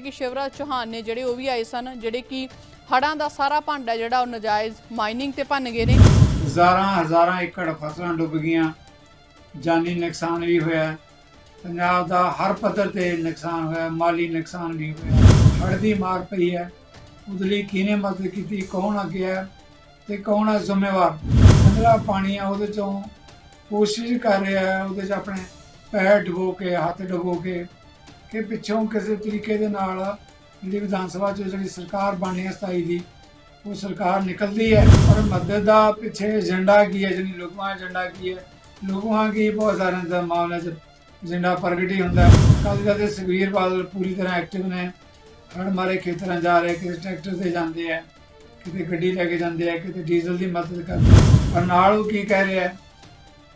ਦੱਸੀਏ ਕਿ ਸ਼ਿਵਰਾਜ ਚੌਹਾਨ ਨੇ ਜਿਹੜੇ ਉਹ ਵੀ ਆਏ ਸਨ, ਜਿਹੜੇ ਕਿ ਹੜਾਂ ਦਾ ਸਾਰਾ ਭਾਂਡਾ ਜਿਹੜਾ ਉਹ ਨਜਾਇਜ਼ ਮਾਈਨਿੰਗ ਤੇ ਭੰਨ ਗਏ ਨੇ। ਹਜ਼ਾਰਾਂ ਹਜ਼ਾਰਾਂ ਏਕੜ ਫਸਲਾਂ ਡੁੱਬ ਗਈਆਂ, ਜਾਨੀ ਨੁਕਸਾਨ ਵੀ ਹੋਇਆ। ਪੰਜਾਬ ਦਾ ਹਰ ਪੱਧਰ ਤੇ ਨੁਕਸਾਨ ਹੋਇਆ, ਮਾਲੀ ਨੁਕਸਾਨ ਵੀ ਹੋਇਆ। ਹੜ ਦੀ ਮਾਰ ਪਈ ਹੈ। ਉਹਦੇ ਲਈ ਕਿਹਨੇ ਮਦਦ ਕੀਤੀ, ਕੌਣ ਅੱਗੇ ਹੈ ਤੇ ਕੌਣ ਹੈ ਜ਼ਿੰਮੇਵਾਰ? ਜਿਹੜਾ ਪਾਣੀ ਆ ਉਹਦੇ ਚੋਂ ਕੋਸ਼ਿਸ਼ ਕਰ ਰਿਹਾ ਹੈ, ਉਹਦੇ 'ਚ ਆਪਣੇ ਪੈਰ ਡੁਬੋ ਕੇ, ਹੱਥ ਡੁਬੋ ਕੇ। ਕਿ ਪਿੱਛੋਂ ਕਿਸੇ ਤਰੀਕੇ ਦੇ ਨਾਲ ਜਿਹੜੀ ਵਿਧਾਨ ਸਭਾ 'ਚ ਜਿਹੜੀ ਸਰਕਾਰ ਬਣਨੀ ਹੈ 27 ਦੀ, ਉਹ ਸਰਕਾਰ ਨਿਕਲਦੀ ਹੈ ਪਰ ਮਦਦ ਦਾ ਪਿੱਛੇ ਏਜੰਡਾ ਕੀ ਹੈ ਜਿਹੜੀ ਲੋਕਾਂ ਏਜੰਡਾ ਕੀ ਹੈ? ਲੋਕਾਂ ਕੀ ਬਹੁਤ ਸਾਰਿਆਂ ਦਾ ਮਾਮਲਾ 'ਚ ਏਜੰਡਾ ਪ੍ਰਗਟ ਹੀ ਹੁੰਦਾ ਕੱਲ ਜਦ ਸੁਖਬੀਰ ਬਾਦਲ ਪੂਰੀ ਤਰ੍ਹਾਂ ਐਕਟਿਵ ਨੇ ਹੜ ਮਾਰੇ ਖੇਤਰਾਂ ਜਾ ਰਹੇ ਕਿਸੇ ਟਰੈਕਟਰ ਤੇ ਜਾਂਦੇ ਆ ਕਿਤੇ ਗੱਡੀ ਲੈ ਕੇ ਜਾਂਦੇ ਆ ਕਿਤੇ ਡੀਜ਼ਲ ਦੀ ਮਦਦ ਕਰਦੇ ਪਰ ਨਾਲ ਉਹ ਕੀ ਕਹਿ ਰਿਹਾ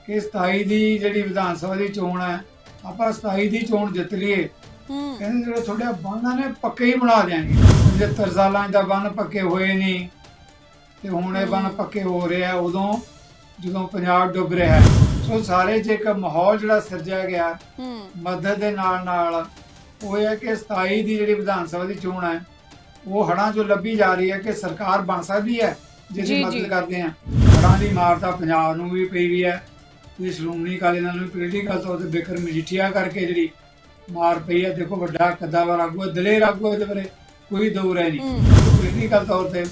ਕਿ 27 ਦੀ ਜਿਹੜੀ ਵਿਧਾਨ ਸਭਾ ਦੀ ਚੋਣ ਹੈ, ਆਪਾਂ 27 ਦੀ ਚੋਣ ਜਿੱਤ ਲਈਏ ਕਹਿੰਦੇ ਜਿਹੜੇ ਤੁਹਾਡੇ ਬੰਨਾਂ ਨੇ ਪੱਕੇ ਹੀ ਬਣਾ ਦਿਆਂਗੇ 75 ਸਾਲਾਂ ਦਾ ਬੰਨ ਪੱਕੇ ਹੋਏ ਨਹੀਂ ਤੇ ਹੁਣ ਇਹ ਬੰਨ ਪੱਕੇ ਹੋ ਰਿਹਾ ਉਦੋਂ ਜਦੋਂ ਪੰਜਾਬ ਡੁੱਬ ਰਿਹਾ ਸੋ ਸਾਰੇ 'ਚ ਇੱਕ ਮਾਹੌਲ ਜਿਹੜਾ ਸਿਰਜਿਆ ਗਿਆ ਹੂੰ। ਮਦਦ ਦੇ ਨਾਲ ਨਾਲ ਉਹ ਇਹ ਹੈ ਕਿ 27 ਦੀ ਜਿਹੜੀ ਵਿਧਾਨ ਸਭਾ ਦੀ ਚੋਣ ਹੈ ਉਹ ਹੜਾਂ 'ਚੋਂ ਲੱਭੀ ਜਾ ਰਹੀ ਹੈ ਕਿ ਸਰਕਾਰ ਬਣ ਸਕਦੀ ਹੈ ਜੀ, ਜਿਹਦੀ ਜੀ। ਮਦਦ ਕਰਦੇ ਆ ਹੜਾਂ ਦੀ ਮਾਰ ਤਾਂ ਪੰਜਾਬ ਨੂੰ ਵੀ ਪਈ ਵੀ ਹੈ ਤੇ ਸ਼੍ਰੋਮਣੀ ਅਕਾਲੀ ਦਲ ਨੂੰ ਪੋਲੀਟੀਕਲ ਤੌਰ ਤੇ ਬਿਕਰ ਮਜੀਠੀਆ ਕਰਕੇ ਜਿਹੜੀ ਮਾਰ ਪਈ ਹੈ ਦੇਖੋ ਵੱਡਾ ਕੱਦਾਵਰ ਆਗੂ ਹੈ, ਦਲੇਰ ਆਗੂ ਹੈ, ਇਹਦੇ ਬਾਰੇ ਕੋਈ ਦੂਰ ਹੈ ਨਹੀਂ। ਪੋਲੀਟੀਕਲ ਤੌਰ ਤੇ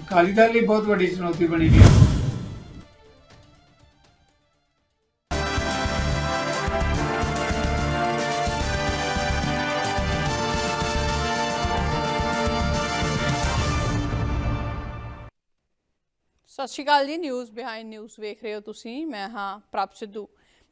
ਅਕਾਲੀ ਦਲ ਲਈ ਬਹੁਤ ਵੱਡੀ ਚੁਣੌਤੀ ਬਣੀ ਗਈ ਹੈ ਸਤਿ ਸ਼੍ਰੀ ਅਕਾਲ ਜੀ ਨਿਊਜ਼ ਬਿਹਾਈਂਡ ਨਿਊਜ਼ ਵੇਖ ਰਹੇ ਹੋ ਤੁਸੀਂ। ਮੈਂ ਹਾਂ ਪ੍ਰਭ ਸਿੱਧੂ।